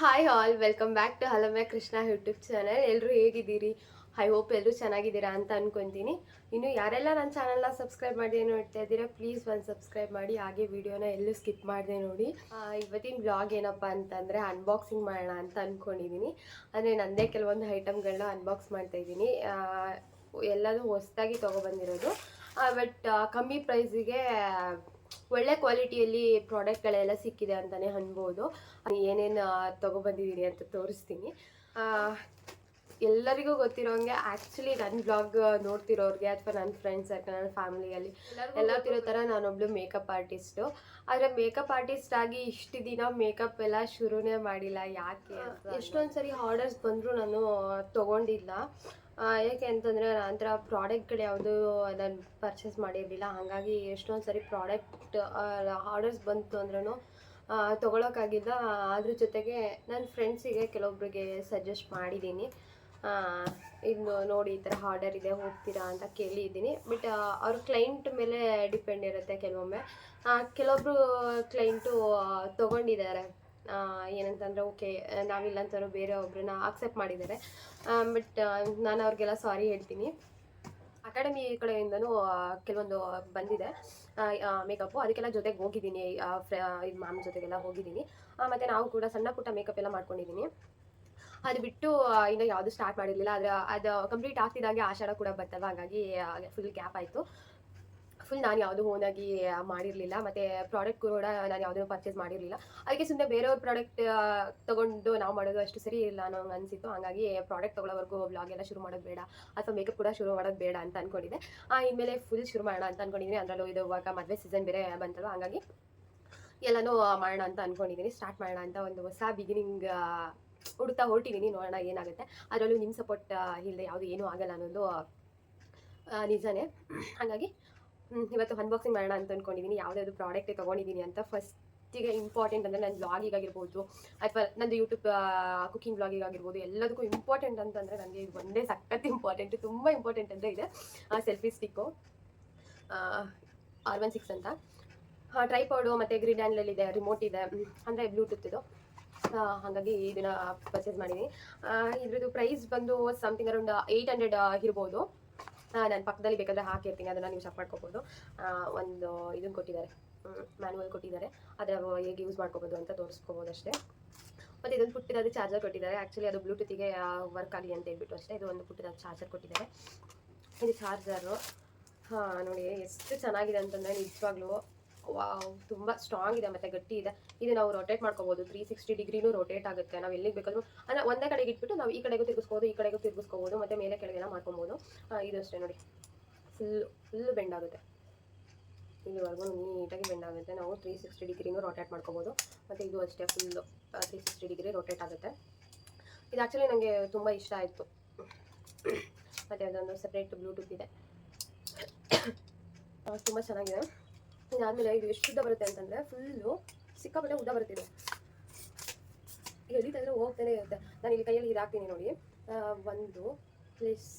Hi all welcome back to Halame Krishna YouTube channel ಎಲ್ಲರೂ ಹೇಗಿದ್ದೀರಿ? I hope ಎಲ್ಲರೂ ಚೆನ್ನಾಗಿದ್ದೀರಾ ಅಂತ ಅನ್ಕೊಂತೀನಿ. ಇನ್ನು ಯಾರೆಲ್ಲ ನನ್ನ ಚಾನಲ್ನ ಸಬ್ಸ್ಕ್ರೈಬ್ ಮಾಡಿ ನೋಡ್ತಾ ಇದ್ದೀರಾ ಪ್ಲೀಸ್ ಒಂದು ಸಬ್ಸ್ಕ್ರೈಬ್ ಮಾಡಿ. ಹಾಗೆ ವಿಡಿಯೋನ ಎಲ್ಲೂ ಸ್ಕಿಪ್ ಮಾಡಿದೆ ನೋಡಿ. ಇವತ್ತಿನ ಬ್ಲಾಗ್ ಏನಪ್ಪ ಅಂತಂದರೆ ಅನ್ಬಾಕ್ಸಿಂಗ್ ಮಾಡೋಣ ಅಂತ ಅಂದ್ಕೊಂಡಿದ್ದೀನಿ ಅಂದರೆ ನನ್ನದೇ ಕೆಲವೊಂದು ಐಟಮ್ಗಳನ್ನ ಅನ್ಬಾಕ್ಸ್ ಮಾಡ್ತಾ ಇದ್ದೀನಿ. ಎಲ್ಲದೂ ಹೊಸ್ದಾಗಿ ತೊಗೊಬಂದಿರೋದು. ಬಟ್ ಕಮ್ಮಿ ಪ್ರೈಸಿಗೆ ಒಳ್ಳೆ ಕ್ವಾಲಿಟಿಯಲ್ಲಿ ಪ್ರಾಡಕ್ಟ್ಗಳೆಲ್ಲ ಸಿಕ್ಕಿದೆ ಅಂತಾನೆ ಅನ್ಬೋದು. ಏನೇನು ತೊಗೊಬಂದಿದ್ದೀನಿ ಅಂತ ತೋರಿಸ್ತೀನಿ. ಎಲ್ಲರಿಗೂ ಗೊತ್ತಿರೋಂಗೆ ಆ್ಯಕ್ಚುಲಿ ನನ್ನ ಬ್ಲಾಗ್ ನೋಡ್ತಿರೋರಿಗೆ ಅಥವಾ ನನ್ನ ಫ್ರೆಂಡ್ಸ್ ಅಥವಾ ನನ್ನ ಫ್ಯಾಮಿಲಿಯಲ್ಲಿ ಎಲ್ಲ ತಿರೋ ಥರ ನಾನೊಬ್ಳು ಮೇಕಪ್ ಆರ್ಟಿಸ್ಟು ಆದರೆ ಮೇಕಪ್ ಆರ್ಟಿಸ್ಟ್ ಆಗಿ ಇಷ್ಟು ದಿನ ಮೇಕಪ್ ಎಲ್ಲ ಶುರುನೇ ಮಾಡಿಲ್ಲ. ಯಾಕೆ ಎಷ್ಟೊಂದು ಸರಿ ಆರ್ಡರ್ಸ್ ಬಂದರೂ ನಾನು ತೊಗೊಂಡಿಲ್ಲ. ಯಾಕೆ ಅಂತಂದರೆ ನಂತರ ಪ್ರಾಡಕ್ಟ್ಗಳು ಯಾವುದು ನಾನು ಪರ್ಚೇಸ್ ಮಾಡಿರಲಿಲ್ಲ. ಹಾಗಾಗಿ ಎಷ್ಟೊಂದು ಸರಿ ಪ್ರಾಡಕ್ಟ್ ಆರ್ಡರ್ಸ್ ಬಂತು ಅಂದ್ರೂ ತೊಗೊಳಕ್ಕಾಗಿಲ್ಲ. ಅದ್ರ ಜೊತೆಗೆ ನನ್ನ ಫ್ರೆಂಡ್ಸಿಗೆ ಕೆಲವೊಬ್ಬರಿಗೆ ಸಜೆಸ್ಟ್ ಮಾಡಿದ್ದೀನಿ ಇನ್ನು ನೋಡಿ ಈ ಥರ ಆರ್ಡರ್ ಇದೆ, ಹೋಗ್ತೀರಾ ಅಂತ ಕೇಳಿದ್ದೀನಿ ಬಟ್ ಅವ್ರ ಕ್ಲೈಂಟ್ ಮೇಲೆ ಡಿಪೆಂಡ್ ಇರುತ್ತೆ ಕೆಲವೊಮ್ಮೆ. ಕೆಲವೊಬ್ಬರು ಕ್ಲೈಂಟು ತೊಗೊಂಡಿದ್ದಾರೆ. ಏನಂತಂದರೆ, ಓಕೆ ನಾವಿಲ್ಲ ಅಂತಾರೋ ಬೇರೆ ಒಬ್ಬರನ್ನ ಆಕ್ಸೆಪ್ಟ್ ಮಾಡಿದ್ದಾರೆ. ಬಟ್ ನಾನು ಅವ್ರಿಗೆಲ್ಲ ಸಾರಿ ಹೇಳ್ತೀನಿ. ಅಕಾಡೆಮಿ ಕಡೆಯಿಂದನೂ ಕೆಲವೊಂದು ಬಂದಿದೆ. ಮೇಕಪ್ಪು ಅದಕ್ಕೆಲ್ಲ ಜೊತೆಗೆ ಹೋಗಿದ್ದೀನಿ. ಇದು ಮ್ಯಾಮ್ ಜೊತೆಗೆಲ್ಲ ಹೋಗಿದ್ದೀನಿ. ಮತ್ತು ನಾವು ಕೂಡ ಸಣ್ಣ ಪುಟ್ಟ ಮೇಕಪ್ ಎಲ್ಲ ಮಾಡ್ಕೊಂಡಿದ್ದೀನಿ ಅದು ಬಿಟ್ಟು ಇನ್ನೂ ಯಾವುದು ಸ್ಟಾರ್ಟ್ ಮಾಡಿರಲಿಲ್ಲ. ಆದರೆ, ಅದು ಕಂಪ್ಲೀಟ್ ಆಗ್ತಿದ್ದಾಗೆ ಆಷಾಢ ಕೂಡ ಬರ್ತಲ್ವ ಹಾಗಾಗಿ ಫುಲ್ ಗ್ಯಾಪ್ ಆಯಿತು. ಫುಲ್ ನಾನು ಯಾವುದು ಓನಾಗಿ ಮಾಡಿರಲಿಲ್ಲ. ಮತ್ತು ಪ್ರಾಡಕ್ಟ್ ಕೂಡ ನಾನು ಯಾವುದೂ ಪರ್ಚೇಸ್ ಮಾಡಿರಲಿಲ್ಲ. ಅದಕ್ಕೆ ಸುಮ್ಮನೆ ಬೇರೆಯವ್ರ ಪ್ರಾಡಕ್ಟ್ ತೊಗೊಂಡು ನಾವು ಮಾಡೋದು ಅಷ್ಟು ಸರಿ ಇಲ್ಲ ಅನ್ನೋ ಅನಿಸಿತ್ತು. ಹಾಗಾಗಿ ಪ್ರಾಡಕ್ಟ್ ತೊಗೊಳ್ಳೋವರೆಗೂ ಬ್ಲಾಗ್ ಎಲ್ಲ ಶುರು ಮಾಡೋದು ಬೇಡ. ಅಥವಾ ಮೇಕಪ್ ಕೂಡ ಶುರು ಮಾಡೋದು ಬೇಡ ಅಂತ ಅಂದ್ಕೊಂಡಿದ್ದೆ ಇನ್ಮೇಲೆ ಫುಲ್ ಶುರು ಮಾಡೋಣ ಅಂತ ಅಂದ್ಕೊಂಡಿದ್ದೀನಿ ಅದರಲ್ಲೂ ಇದು ಇವಾಗ ಮದುವೆ ಸೀಸನ್ ಬೇರೆ ಬಂತಲ್ವ, ಹಾಗಾಗಿ ಎಲ್ಲನೂ ಮಾಡೋಣ ಅಂತ ಅಂದ್ಕೊಂಡಿದ್ದೀನಿ ಸ್ಟಾರ್ಟ್ ಮಾಡೋಣ ಅಂತ ಒಂದು ಹೊಸ ಬಿಗಿನಿಂಗ್ ಹುಡುಕ್ತಾ ಹೊರಟಿದ್ದೀನಿ ನೋಡೋಣ ಏನಾಗುತ್ತೆ. ಅದರಲ್ಲೂ ನಿಮ್ಮ ಸಪೋರ್ಟ್ ಇಲ್ಲದೆ ಯಾವುದು ಏನೂ ಆಗಲ್ಲ ಅನ್ನೋದು ನಿಜನೇ. ಹಾಗಾಗಿ ಇವತ್ತು ಅನ್ಬಾಕ್ಸಿಂಗ್ ಮಾಡೋಣ ಅಂತ ಅಂದ್ಕೊಂಡಿದ್ದೀನಿ ಯಾವುದಾದ್ರು ಪ್ರಾಡಕ್ಟ್ ತೊಗೊಂಡಿದ್ದೀನಿ ಅಂತ ಫಸ್ಟಿಗೆ ಇಂಪಾರ್ಟೆಂಟ್ ಅಂದರೆ ನನ್ನ ಬ್ಲಾಗಿಗಾಗಿರ್ಬೋದು ಅಥವಾ ನಂದು ಯೂಟ್ಯೂಬ್ ಕುಕಿಂಗ್ ಬ್ಲಾಗಿಗಾಗಿರ್ಬೋದು ಎಲ್ಲದಕ್ಕೂ ಇಂಪಾರ್ಟೆಂಟ್ ಅಂತಂದರೆ ನನಗೆ ಇದು ಒಂದೇ ಸಖತ್ ಇಂಪಾರ್ಟೆಂಟ್ ತುಂಬ ಇಂಪಾರ್ಟೆಂಟ್ ಅಂದರೆ ಇದೆ. Selfie stick R one six ಅಂತ. ಟ್ರೈಪೌಡು ಮತ್ತು ಗ್ರಿಡ್ ಹ್ಯಾಂಡಲ್ ಇದೆ ರಿಮೋಟ್ ಇದೆ ಅಂದರೆ ಬ್ಲೂಟೂತ್ ಇದು. ಹಾಗಾಗಿ ಇದನ್ನ ಪರ್ಚೇಸ್ ಮಾಡಿದ್ದೀನಿ ಇದ್ರದ್ದು ಪ್ರೈಸ್ ಬಂದು ಸಮಥಿಂಗ್ ಅರೌಂಡ್ ಏಯ್ಟ್ ಹಂಡ್ರೆಡ್ ಇರ್ಬೋದು. ನಾನು ಪಕ್ಕದಲ್ಲಿ ಬೇಕಾದರೆ ಹಾಕಿರ್ತೀನಿ ಅದನ್ನು ನೀವು ಚೆಕ್ ಮಾಡ್ಕೋಬೋದು. ಆ, ಒಂದು ಇದನ್ನು ಕೊಟ್ಟಿದ್ದಾರೆ. ಮ್ಯಾನ್ಯಲ್ ಕೊಟ್ಟಿದ್ದಾರೆ. ಅದರ ಹೇಗೆ ಯೂಸ್ ಮಾಡ್ಕೋಬೋದು ಅಂತ ತೋರಿಸ್ಕೋಬೋದು ಅಷ್ಟೇ. ಮತ್ತು ಇದೊಂದು ಪುಟ್ಟಿದಾದ ಚಾರ್ಜರ್ ಕೊಟ್ಟಿದ್ದಾರೆ. ಆ್ಯಕ್ಚುಲಿ ಅದು ಬ್ಲೂಟೂತಿಗೆ ವರ್ಕ್ ಆಗಲಿ ಅಂತ ಹೇಳ್ಬಿಟ್ಟು ಅಷ್ಟೇ ಇದು ಒಂದು ಪುಟ್ಟಿದಾದ ಚಾರ್ಜರ್ ಕೊಟ್ಟಿದ್ದಾರೆ. ಇದು ಚಾರ್ಜರು ಹಾಂ ನೋಡಿ ಎಷ್ಟು ಚೆನ್ನಾಗಿದೆ ಅಂತಂದರೆ ನಿಜವಾಗ್ಲೂ ವಾವ್, ತುಂಬ ಸ್ಟ್ರಾಂಗ್ ಇದೆ ಮತ್ತೆ ಗಟ್ಟಿ ಇದೆ. ಇದು ನಾವು ರೊಟೇಟ್ ಮಾಡ್ಕೋಬಹುದು ತ್ರೀ ಸಿಕ್ಸ್ಟಿ ಡಿಗ್ರಿನೂ ರೊಟೇಟ್ ಆಗುತ್ತೆ. ನಾವು ಎಲ್ಲಿಗೆ ಬೇಕಾದ್ರೂ, ಅಂದರೆ ಒಂದೇ ಕಡೆಗೆ ಇಟ್ಬಿಟ್ಟು ನಾವು ಈ ಕಡೆಗೂ ತಿರ್ಗಿಸ್ಬೋದು, ಈ ಕಡೆಗೂ ತಿರ್ಗಿಸ್ಕೋಬೋದು, ಮತ್ತೆ ಮೇಲೆ ಕೆಳಗೆಲ್ಲ ಮಾಡ್ಕೊಬೋದು. ಇದು ಅಷ್ಟೇ ನೋಡಿ. ಫುಲ್ ಫುಲ್ ಬೆಂಡ್ ಆಗುತ್ತೆ. ಇಲ್ಲಿವರೆಗೂ ನೀಟಾಗಿ ಬೆಂಡ್ ಆಗುತ್ತೆ. ನಾವು ತ್ರೀ ಸಿಕ್ಸ್ಟಿ ಡಿಗ್ರಿನೂ ರೊಟೇಟ್ ಮಾಡ್ಕೋಬೋದು. ಮತ್ತು ಇದು ಅಷ್ಟೇ full three sixty degree rotate ಆಗುತ್ತೆ. ಇದು ಆ್ಯಕ್ಚುಲಿ ನನಗೆ ತುಂಬ ಇಷ್ಟ ಆಯಿತು. ಮತ್ತು ಅದೊಂದು ಸಪ್ರೇಟ್ ಬ್ಲೂಟೂತ್ ಇದೆ. ತುಂಬ ಚೆನ್ನಾಗಿದೆ. ಇದಾದಮೇಲೆ ಇದು ಎಷ್ಟು ಉದ್ದ ಬರುತ್ತೆ ಅಂತಂದರೆ ಫುಲ್ಲು ಸಿಕ್ಕಾಪಟ್ಟೆ ಉದ್ದ ಬರುತ್ತೆ ಇದು. ಎಳಿತಾದ್ರೆ ಹೋಗ್ತಾನೆ ಇರುತ್ತೆ. ನಾನು ಇಲ್ಲಿ ಕೈಯಲ್ಲಿ ಇದು ಹಾಕ್ತೀನಿ ನೋಡಿ. ಒಂದು ಪ್ಲಸ್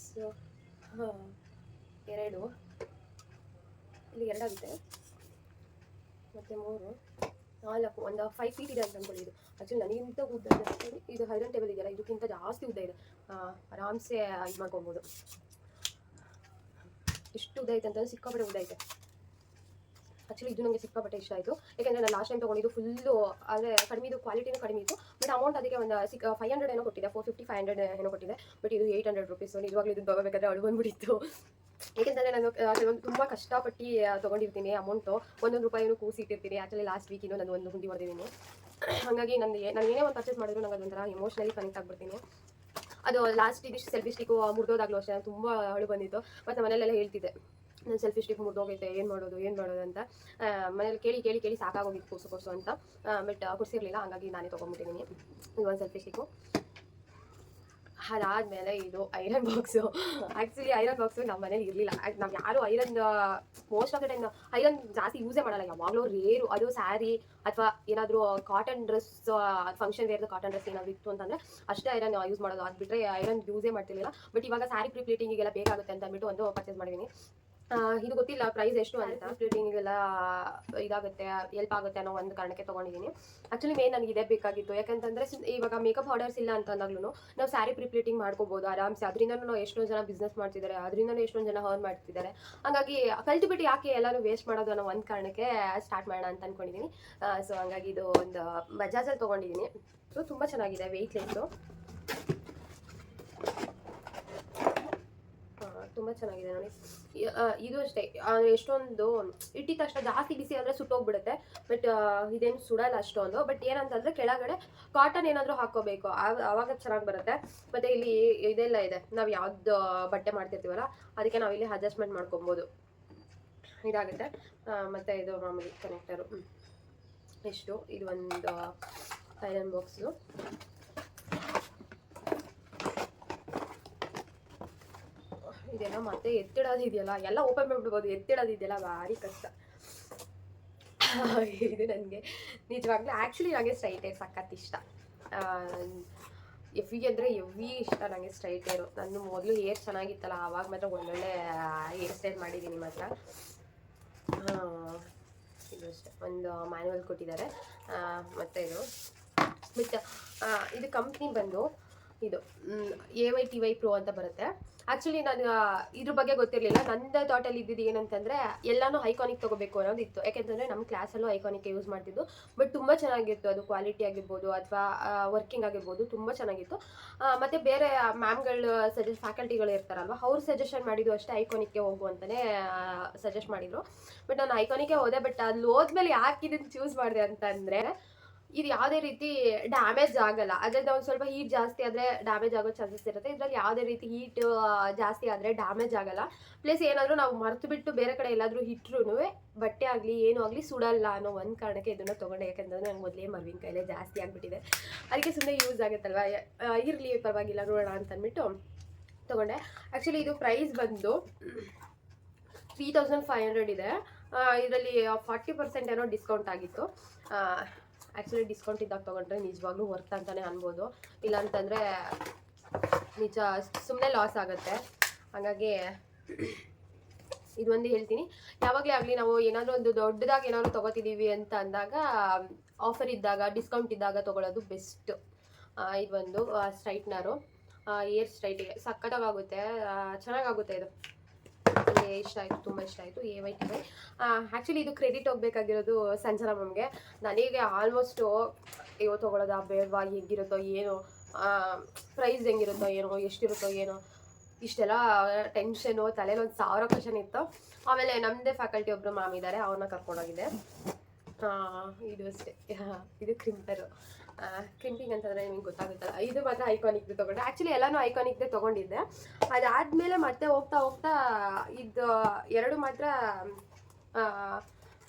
ಎರಡು. ಇಲ್ಲಿ ಎರಡಾಗುತ್ತೆ. ಮತ್ತು ಮೂರು, ನಾಲ್ಕು, ಒಂದು ಫೈವ್ ಫೀಟ್ ಇದೆ ಅಂತ ಅಂದ್ಕೊಳ್ಳಿ ಇದು. ಆ್ಯಕ್ಚುಲಿ ನನಗಿಂತ ಉದ್ದ ಇದೆ ಹೈರನ್ ಟೇಬಲ್ ಇದೆಯಲ್ಲ, ಇದಕ್ಕಿಂತ ಜಾಸ್ತಿ ಉದ್ದ ಇದೆ. ಆರಾಮ್ಸೆ ಇದು ಮಾಡ್ಕೊಬೋದು ಎಷ್ಟು ಉದ್ದ ಐತೆ ಅಂತಂದ್ರೆ ಸಿಕ್ಕಾಪಟ್ಟೆ ಉದ್ದ ಐತೆ. ಆ್ಯಕ್ಚುಲಿ ಇದು ನನಗೆ ಸಿಕ್ಕಾಪಟ್ಟೆ ಇಷ್ಟ ಆಯಿತು. ಯಾಕೆಂದರೆ ನಾನು ಲಾಸ್ಟ್ ಟೈಮ್ ತೊಗೊಂಡಿದ್ದು ಫುಲ್ಲು ಅಂದರೆ ಕಡಿಮೆ ಇದು ಕ್ವಾಲಿಟಿನೂ ಕಡಿಮೆ ಇತ್ತು. ಬಟ್ ಅಮೌಂಟ್ ಅದಕ್ಕೆ ಒಂದು ಸಿಕ್ ಫೈವ್ ಹಂಡ್ರೆಡ್ ಏನೋ ಕೊಟ್ಟಿದೆ ಫೋರ್ ಫಿಫ್ಟಿ ಫೈವ್ ಹಂಡ್ರೆಡ್ ಏನೋ ಕೊಟ್ಟಿದೆ. ಬಟ್ ಇದು ಏಯ್ಟ್ ಹಂಡ್ರೆಡ್ ರುಪೀಸ್ ನಿಜವಾಗ್ಲೂ ಇದು ತಗೋಬೇಕಾದ್ರೆ ಅಳು ಬಂದ್ಬಿಟ್ಟಿತ್ತು. ಏಕೆಂದರೆ ನಾನು ಕೆಲವೊಂದು ತುಂಬ ಕಷ್ಟಪಟ್ಟು ತೊಗೊಂಡಿರ್ತೀನಿ ಅಮೌಂಟು ಒಂದೊಂದು ರೂಪಾಯಿನೂ ಕೂಸಿಟ್ಟಿರ್ತೀನಿ. ಆ್ಯಕ್ಚುಲಿ ಲಾಸ್ಟ್ ವೀಕಿನೂ ನಾನು ಒಂದು ಹುಂಡಿ ಹೊಡೆದಿದ್ದೀನಿ. ಹಾಗಾಗಿ ನನಗೆ ನಾನು ಏನೇ ಒಂದು ಪರ್ಚೇಸ್ ಮಾಡಿದ್ರು ನಂಗೆ ಅದೊಂಥರ ಎಮೋಷ್ನಲಿ ಕನೆಕ್ಟ್ ಆಗಿಬಿಡ್ತೀನಿ. ಅದು ಲಾಸ್ಟ್ ಇದಿಷ್ಟು ಸೆಲ್ಫಿ ಸ್ಟಿಕ್ಕು ಮುರಿದೋದಾಗಲೂ ಅಷ್ಟೇ ತುಂಬ ಅಳು ಬಂದಿತ್ತು. ಮತ್ತು ಮನೆಯಲ್ಲೆಲ್ಲ ಹೇಳ್ತಿದ್ದೆ. ನನ್ನ ಸೆಲ್ಫಿ ಸ್ಟಿಕ್ ಮುರಿದೋಗೈತೆ ಏನು ಮಾಡೋದು ಏನು ಮಾಡೋದು ಅಂತ ಮನೇಲಿ ಕೇಳಿ ಕೇಳಿ ಕೇಳಿ ಸಾಕಾಗೋಗಿತ್ತು ಕೊಸು ಕೊಸು ಅಂತ. ಬಟ್ ಕೊಡ್ಸಿರ್ಲಿಲ್ಲ ಹಾಗಾಗಿ ನಾನೇ ತೊಗೊಂಬಿಟ್ಟಿದ್ದೀನಿ ಇದು ಒಂದು ಸೆಲ್ಫಿ ಸ್ಟಿಕ್ಕು ಅದಾದಮೇಲೆ ಇದು iron box actually iron box ನಮ್ಮ ಮನೇಲಿ ಇರಲಿಲ್ಲ. ನಾವು ಯಾರು iron most of the time iron ಜಾಸ್ತಿ ಯೂಸೇ ಮಾಡಲ್ಲ. ಯಾವಾಗಲೂ ರೇರು ಅದು ಸ್ಯಾರಿ ಅಥವಾ ಏನಾದರೂ ಕಾಟನ್ ಡ್ರೆಸ್ ಫಂಕ್ಷನ್ ವೇರ್ದು ಕಾಟನ್ ಡ್ರೆಸ್ ಏನಾದರೂ ಇತ್ತು ಅಂತಂದರೆ ಅಷ್ಟೇ ಐರನ್ ಯೂಸ್ ಮಾಡೋದು. ಅದು ಬಿಟ್ಟರೆ ಐರನ್ ಯೂಸೇ ಮಾಡ್ತಿರ್ಲಿಲ್ಲ. ಬಟ್ ಇವಾಗ ಸ್ಯಾರಿ ಪ್ರಿಪ್ಲೇಟಿಂಗಿಗೆಲ್ಲ ಬೇಕಾಗುತ್ತೆ ಅಂತ ಅಂದ್ಬಿಟ್ಟು ಒಂದು ಪರ್ಚೇಸ್ ಮಾಡಿದ್ದೀನಿ ಇದು ಗೊತ್ತಿಲ್ಲ ಪ್ರೈಸ್ ಎಷ್ಟು ಅಂತ. ಎಲ್ಲ ಇದಾಗುತ್ತೆ ಹೆಲ್ಪ್ ಆಗುತ್ತೆ ಅನ್ನೋ ಒಂದು ಕಾರಣಕ್ಕೆ ತಗೊಂಡಿದ್ದೀನಿ. ಆ್ಯಕ್ಚುಲಿ ಮೇನ್ ನನಗೆ ಇದೇ ಬೇಕಾಗಿತ್ತು. ಯಾಕಂತಂದರೆ ಇವಾಗ ಮೇಕಪ್ ಆರ್ಡರ್ಸ್ ಇಲ್ಲ ಅಂತ ಅಂದಾಗ್ಲೂ ನಾವು ಸ್ಯಾರಿ ಪ್ರಿಪ್ಲೇಟಿಂಗ್ ಮಾಡ್ಕೋಬಹುದು ಆರಾಮ್ಸೆ. ಅದರಿಂದ ನಾವು ಎಷ್ಟೊಂದು ಜನ ಬಿಸ್ನೆಸ್ ಮಾಡ್ತಿದ್ದಾರೆ ಅದರಿಂದ ಎಷ್ಟೊಂದು ಜನ ಹರ್ನ್ ಮಾಡ್ತಿದ್ದಾರೆ. ಹಾಗಾಗಿ ಕಲ್ತ್ಬಿಟ್ಟು ಯಾಕೆ ಎಲ್ಲರೂ ವೇಸ್ಟ್ ಮಾಡೋದು ಅನ್ನೋ ಒಂದು ಕಾರಣಕ್ಕೆ ಸ್ಟಾರ್ಟ್ ಮಾಡೋಣ ಅಂತ ಅಂದ್ಕೊಂಡಿದ್ದೀನಿ ಸೊ ಹಂಗಾಗಿ ಇದು ಒಂದು ಬಜಾಜಲ್ಲಿ ತೊಗೊಂಡಿದ್ದೀನಿ ಸೊ ತುಂಬ ಚೆನ್ನಾಗಿದೆ ವೆಯ್ಟ್ಲೆಸ್ಸು ತುಂಬ ಚೆನ್ನಾಗಿದೆ ನೋಡಿ. ಇದು ಅಷ್ಟೇ. ಎಷ್ಟೊಂದು ಇಟ್ಟಿದ ತಕ್ಷಣ ಜಾಸ್ತಿ ಬಿಸಿ ಆದರೆ ಸುಟ್ಟೋಗ್ಬಿಡುತ್ತೆ. ಬಟ್ ಇದೇನು ಸುಡಲ್ಲ ಅಷ್ಟೊಂದು. ಬಟ್ ಏನಂತಂದ್ರೆ ಕೆಳಗಡೆ ಕಾಟನ್ ಏನಾದರೂ ಹಾಕೋಬೇಕು ಅವಾಗ ಚೆನ್ನಾಗಿ ಬರುತ್ತೆ. ಮತ್ತೆ ಇಲ್ಲಿ ಇದೆಲ್ಲ ಇದೆ. ನಾವು ಯಾವ್ದು ಬಟ್ಟೆ ಮಾಡ್ತಿರ್ತೀವಲ್ಲ, ಅದಕ್ಕೆ ನಾವಿಲ್ಲಿ ಅಡ್ಜಸ್ಟ್ಮೆಂಟ್ ಮಾಡ್ಕೊಬೋದು. ಇದಾಗುತ್ತೆ. ಮತ್ತೆ ಇದು ಮಾಮೂಲಿ ಕನೆಕ್ಟರು ಎಷ್ಟು? ಇದು ಒಂದು ಐರನ್ ಬಾಕ್ಸು ಇದೆಲ್ಲ ಮತ್ತೆ ಎತ್ತಿಡೋದು ಇದೆಯಲ್ಲ? ಎಲ್ಲ ಓಪನ್ ಮಾಡಿಬಿಡ್ಬೋದು. ಎತ್ತಿಡೋದು ಇದೆಯಲ್ಲ? ಭಾರಿ ಕಷ್ಟ. ಇದು ನನಗೆ ನಿಜವಾಗ್ಲೂ ಆ್ಯಕ್ಚುಲಿ ನನಗೆ ಸ್ಟ್ರೈಟ್ ಹೇರ್ ಸಖತ್ ಇಷ್ಟ. ಎಫಿ ಅಂದರೆ ಎವಿ ಇಷ್ಟ ನನಗೆ ಸ್ಟ್ರೈಟ್ ಹೇರು ನಾನು ಮೊದಲು ಹೇರ್ ಚೆನ್ನಾಗಿತ್ತಲ್ಲ, ಆವಾಗ ಮಾತ್ರ ಒಳ್ಳೊಳ್ಳೆ ಹೇರ್ ಸ್ಟೈಲ್ ಮಾಡಿದ್ದೀನಿ ಮಾತ್ರ. ಇದು ಅಷ್ಟೇ. ಒಂದು ಮ್ಯಾನ್ಯಲ್ ಕೊಟ್ಟಿದ್ದಾರೆ. ಮತ್ತು ಮತ್ತೆ ಇದು ಬಟ್ ಇದು ಕಂಪ್ನಿ ಬಂದು, ಇದು A Y T Y pro ಅಂತ ಬರುತ್ತೆ. ಆ್ಯಕ್ಚುಲಿ ನಾನು ಇದ್ರ ಬಗ್ಗೆ ಗೊತ್ತಿರಲಿಲ್ಲ. ನನ್ನ ಥಾಟಲ್ಲಿ ಇದ್ದಿದ್ದು ಏನಂತಂದರೆ, ಎಲ್ಲಾನು ಐಕಾನಿಕ್ ತಗೋಬೇಕು ಅನ್ನೋದು ಇತ್ತು ಯಾಕೆಂತಂದರೆ ನಮ್ಮ ಕ್ಲಾಸಲ್ಲೂ ಐಕಾನಿಕ್ ಯೂಸ್ ಮಾಡ್ತಿದ್ದು. ಬಟ್ ತುಂಬ ಚೆನ್ನಾಗಿತ್ತು. ಅದು ಕ್ವಾಲಿಟಿ ಆಗಿರ್ಬೋದು ಅಥವಾ ವರ್ಕಿಂಗ್ ಆಗಿರ್ಬೋದು. ತುಂಬ ಚೆನ್ನಾಗಿತ್ತು. ಮತ್ತೆ ಬೇರೆ ಮ್ಯಾಮ್ಗಳು ಸಜೆಸ್ಟ್ ಫ್ಯಾಕಲ್ಟಿಗಳು ಇರ್ತಾರಲ್ವ, ಅವ್ರು ಸಜೆಷನ್ ಮಾಡಿದ್ದು ಅಷ್ಟೇ ಐಕಾನಿಕ್ಗೆ ಹೋಗು ಅಂತಲೇ ಸಜೆಸ್ಟ್ ಮಾಡಿದರು. ಬಟ್ ನಾನು ಐಕಾನಿಕ್ಕೆ ಹೋದೆ ಬಟ್ ಅಲ್ಲಿ ಹೋದ್ಮೇಲೆ ಯಾಕೆ ಇದನ್ನು ಚೂಸ್ ಮಾಡಿದೆ ಅಂತಂದರೆ ಇದು ಯಾವುದೇ ರೀತಿ ಡ್ಯಾಮೇಜ್ ಆಗಲ್ಲ. ಅದರಿಂದ ಒಂದು ಸ್ವಲ್ಪ ಹೀಟ್ ಜಾಸ್ತಿ ಆದರೆ ಡ್ಯಾಮೇಜ್ ಆಗೋ ಚಾನ್ಸಸ್ ಇರುತ್ತೆ. ಇದರಲ್ಲಿ ಯಾವುದೇ ರೀತಿ ಹೀಟ್ ಜಾಸ್ತಿ ಆದರೆ ಡ್ಯಾಮೇಜ್ ಆಗಲ್ಲ. ಪ್ಲಸ್ ಏನಾದರೂ ನಾವು ಮರೆತು ಬಿಟ್ಟು ಬೇರೆ ಕಡೆ ಎಲ್ಲಾದರೂ ಇಟ್ರು ಬಟ್ಟೆ ಆಗಲಿ, ಏನೂ ಆಗಲಿ ಸುಡಲ್ಲ ಅನ್ನೋ ಒಂದು ಕಾರಣಕ್ಕೆ ಇದನ್ನು ತೊಗೊಂಡೆ. ಯಾಕಂದ್ರೆ ನಂಗೆ ಮೊದಲೇ ಮರ್ವಿನ ಕೈಲೇ ಜಾಸ್ತಿ ಆಗಿಬಿಟ್ಟಿದೆ. ಅದಕ್ಕೆ ಸುಮ್ಮನೆ ಯೂಸ್ ಆಗುತ್ತಲ್ವ? ಇರಲಿ, ಪರವಾಗಿಲ್ಲ, ನೋಡೋಣ ಅಂತ ಅಂದ್ಬಿಟ್ಟು ತೊಗೊಂಡೆ. ಆ್ಯಕ್ಚುಲಿ ಇದು ಪ್ರೈಸ್ ಬಂದು ತ್ರೀ ತೌಸಂಡ್ ಫೈವ್ ಹಂಡ್ರೆಡ್ ಇದೆ. ಇದರಲ್ಲಿ ಫಾರ್ಟಿ ಪರ್ಸೆಂಟ್ ಏನೋ ಡಿಸ್ಕೌಂಟ್ ಆಗಿತ್ತು. ಆ್ಯಕ್ಚುಲಿ ಡಿಸ್ಕೌಂಟ್ ಇದ್ದಾಗ ತೊಗೊಂಡ್ರೆ ನಿಜವಾಗ್ಲೂ ವರ್ತ್ ಅಂತಲೇ ಅನ್ಬೋದು. ಇಲ್ಲಾಂತಂದರೆ, ನಿಜ ಸುಮ್ಮನೆ ಲಾಸ್ ಆಗುತ್ತೆ. ಹಾಗಾಗಿ ಇದೊಂದು ಹೇಳ್ತೀನಿ. ಯಾವಾಗಲೇ ಆಗಲಿ ನಾವು ಏನಾದರೂ ಒಂದು ದೊಡ್ಡದಾಗಿ ಏನಾದರೂ ತೊಗೋತಿದ್ದೀವಿ ಅಂತ ಅಂದಾಗ ಆಫರ್ ಇದ್ದಾಗ ಡಿಸ್ಕೌಂಟ್ ಇದ್ದಾಗ ತೊಗೊಳ್ಳೋದು ಬೆಸ್ಟ್ ಇದೊಂದು ಸ್ಟ್ರೈಟ್ನರು ಏರ್ ಸ್ಟ್ರೈಟಿಗೆ ಸಕ್ಕತ್ತಾಗುತ್ತೆ ಚೆನ್ನಾಗಾಗುತ್ತೆ ಇದು. ನನಗೆ ಇಷ್ಟ ಆಯಿತು ತುಂಬ ಇಷ್ಟ ಆಯಿತು, A Y T Y actually ಇದು ಕ್ರೆಡಿಟ್ ಹೋಗ್ಬೇಕಾಗಿರೋದು ಸಂಜನಾ ಮ್ಯಾಮ್ಗೆ ನನಗೆ ಆಲ್ಮೋಸ್ಟು ಅಯ್ಯೋ, ತೊಗೊಳೋದಾ, ಬೇಡವಾ, ಹೆಂಗಿರುತ್ತೋ, ಏನೋ ಪ್ರೈಸ್ ಹೆಂಗಿರುತ್ತೋ, ಏನೋ, ಎಷ್ಟಿರುತ್ತೋ, ಏನೋ, ಇಷ್ಟೆಲ್ಲ ಟೆನ್ಷನು ತಲೆಯಲ್ಲಿ ಒಂದು ಸಾವಿರ ಕ್ವಶನ್ ಇತ್ತು. ಆಮೇಲೆ ನಮ್ಮದೇ ಫ್ಯಾಕಲ್ಟಿ ಒಬ್ಬರು ಮ್ಯಾಮ್ ಇದ್ದಾರೆ ಅವ್ರನ್ನ ಕರ್ಕೊಂಡೋಗಿದ್ದೆ. ಇದು ಅಷ್ಟೇ. ಇದು ಕ್ರಿಂಪರು ಕ್ರಿಂಪಿಂಗ್ ಅಂತಂದರೆ ನಿಮ್ಗೆ ಗೊತ್ತಾಗುತ್ತಲ್ಲ. ಇದು ಮಾತ್ರ ಐಕಾನಿಕ್ದು ತೊಗೊಂಡೆ. ಆ್ಯಕ್ಚುಲಿ ಎಲ್ಲನೂ ಐಕಾನಿಕ್ದೇ ತೊಗೊಂಡಿದ್ದೆ. ಅದಾದಮೇಲೆ ಮತ್ತೆ ಹೋಗ್ತಾ ಹೋಗ್ತಾ ಇದು ಎರಡು ಮಾತ್ರ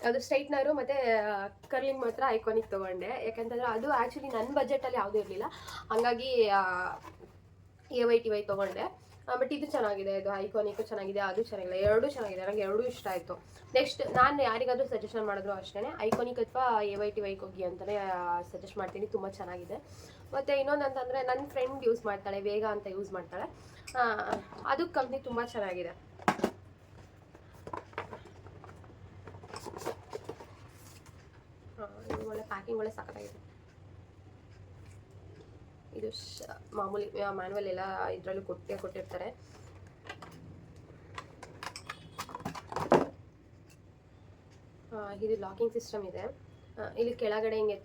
ಅದು ಸ್ಟ್ರೈಟ್ನರು ಮತ್ತು ಕರ್ಲಿಂಗ್ ಮಾತ್ರ ಐಕಾನಿಕ್ ತೊಗೊಂಡೆ. ಯಾಕಂತಂದರೆ ಅದು ಆ್ಯಕ್ಚುಲಿ ನನ್ನ ಬಜೆಟಲ್ಲಿ ಯಾವುದೂ ಇರಲಿಲ್ಲ. ಹಾಗಾಗಿ ಎ ವೈ ಟಿ ವೈ ತೊಗೊಂಡೆ. ಬಟ್ ಇದು ಚೆನ್ನಾಗಿದೆ ಇದು ಐಕಾನಿಕ್ ಚೆನ್ನಾಗಿದೆ, ಅದು ಚೆನ್ನಾಗಿಲ್ಲ, ಎರಡೂ ಚೆನ್ನಾಗಿದೆ ನನಗೆ ಎರಡೂ ಇಷ್ಟ ಆಯಿತು. ನೆಕ್ಸ್ಟ್ ನಾನು ಯಾರಿಗಾದರೂ ಸಜೆಷನ್ ಮಾಡಿದ್ರು ಅಷ್ಟೇ ಐಕಾನಿಕ್ ಅಥವಾ ಎ ವೈ ಟಿ ವೈಗೆ ಹೋಗಿ ಅಂತಲೇ ಸಜೆಸ್ಟ್ ಮಾಡ್ತೀನಿ, ತುಂಬ ಚೆನ್ನಾಗಿದೆ. ಮತ್ತು ಇನ್ನೊಂದು ಅಂತಂದರೆ ನನ್ನ ಫ್ರೆಂಡ್ ಯೂಸ್ ಮಾಡ್ತಾಳೆ, ವೇಗ ಅಂತ ಯೂಸ್ ಮಾಡ್ತಾಳೆ. ಅದು ಕಂಪ್ನಿ ತುಂಬ ಚೆನ್ನಾಗಿದೆ. ಒಳ್ಳೆ ಪ್ಯಾಕಿಂಗ್ ಒಳ್ಳೆ ಸಖತ್ತಾಗಿದೆ ಇದು ಮಾಮೂಲಿ ಮ್ಯಾನ್ಯಲ್ ಎಲ್ಲ ಇದರಲ್ಲೂ ಕೊಟ್ಟೆ, ಕೊಟ್ಟಿರ್ತಾರೆ. ಇದು ಲಾಕಿಂಗ್ ಸಿಸ್ಟಮ್ ಇದೆ. ಇಲ್ಲಿ ಕೆಳಗಡೆ ಹಿಂಗೆ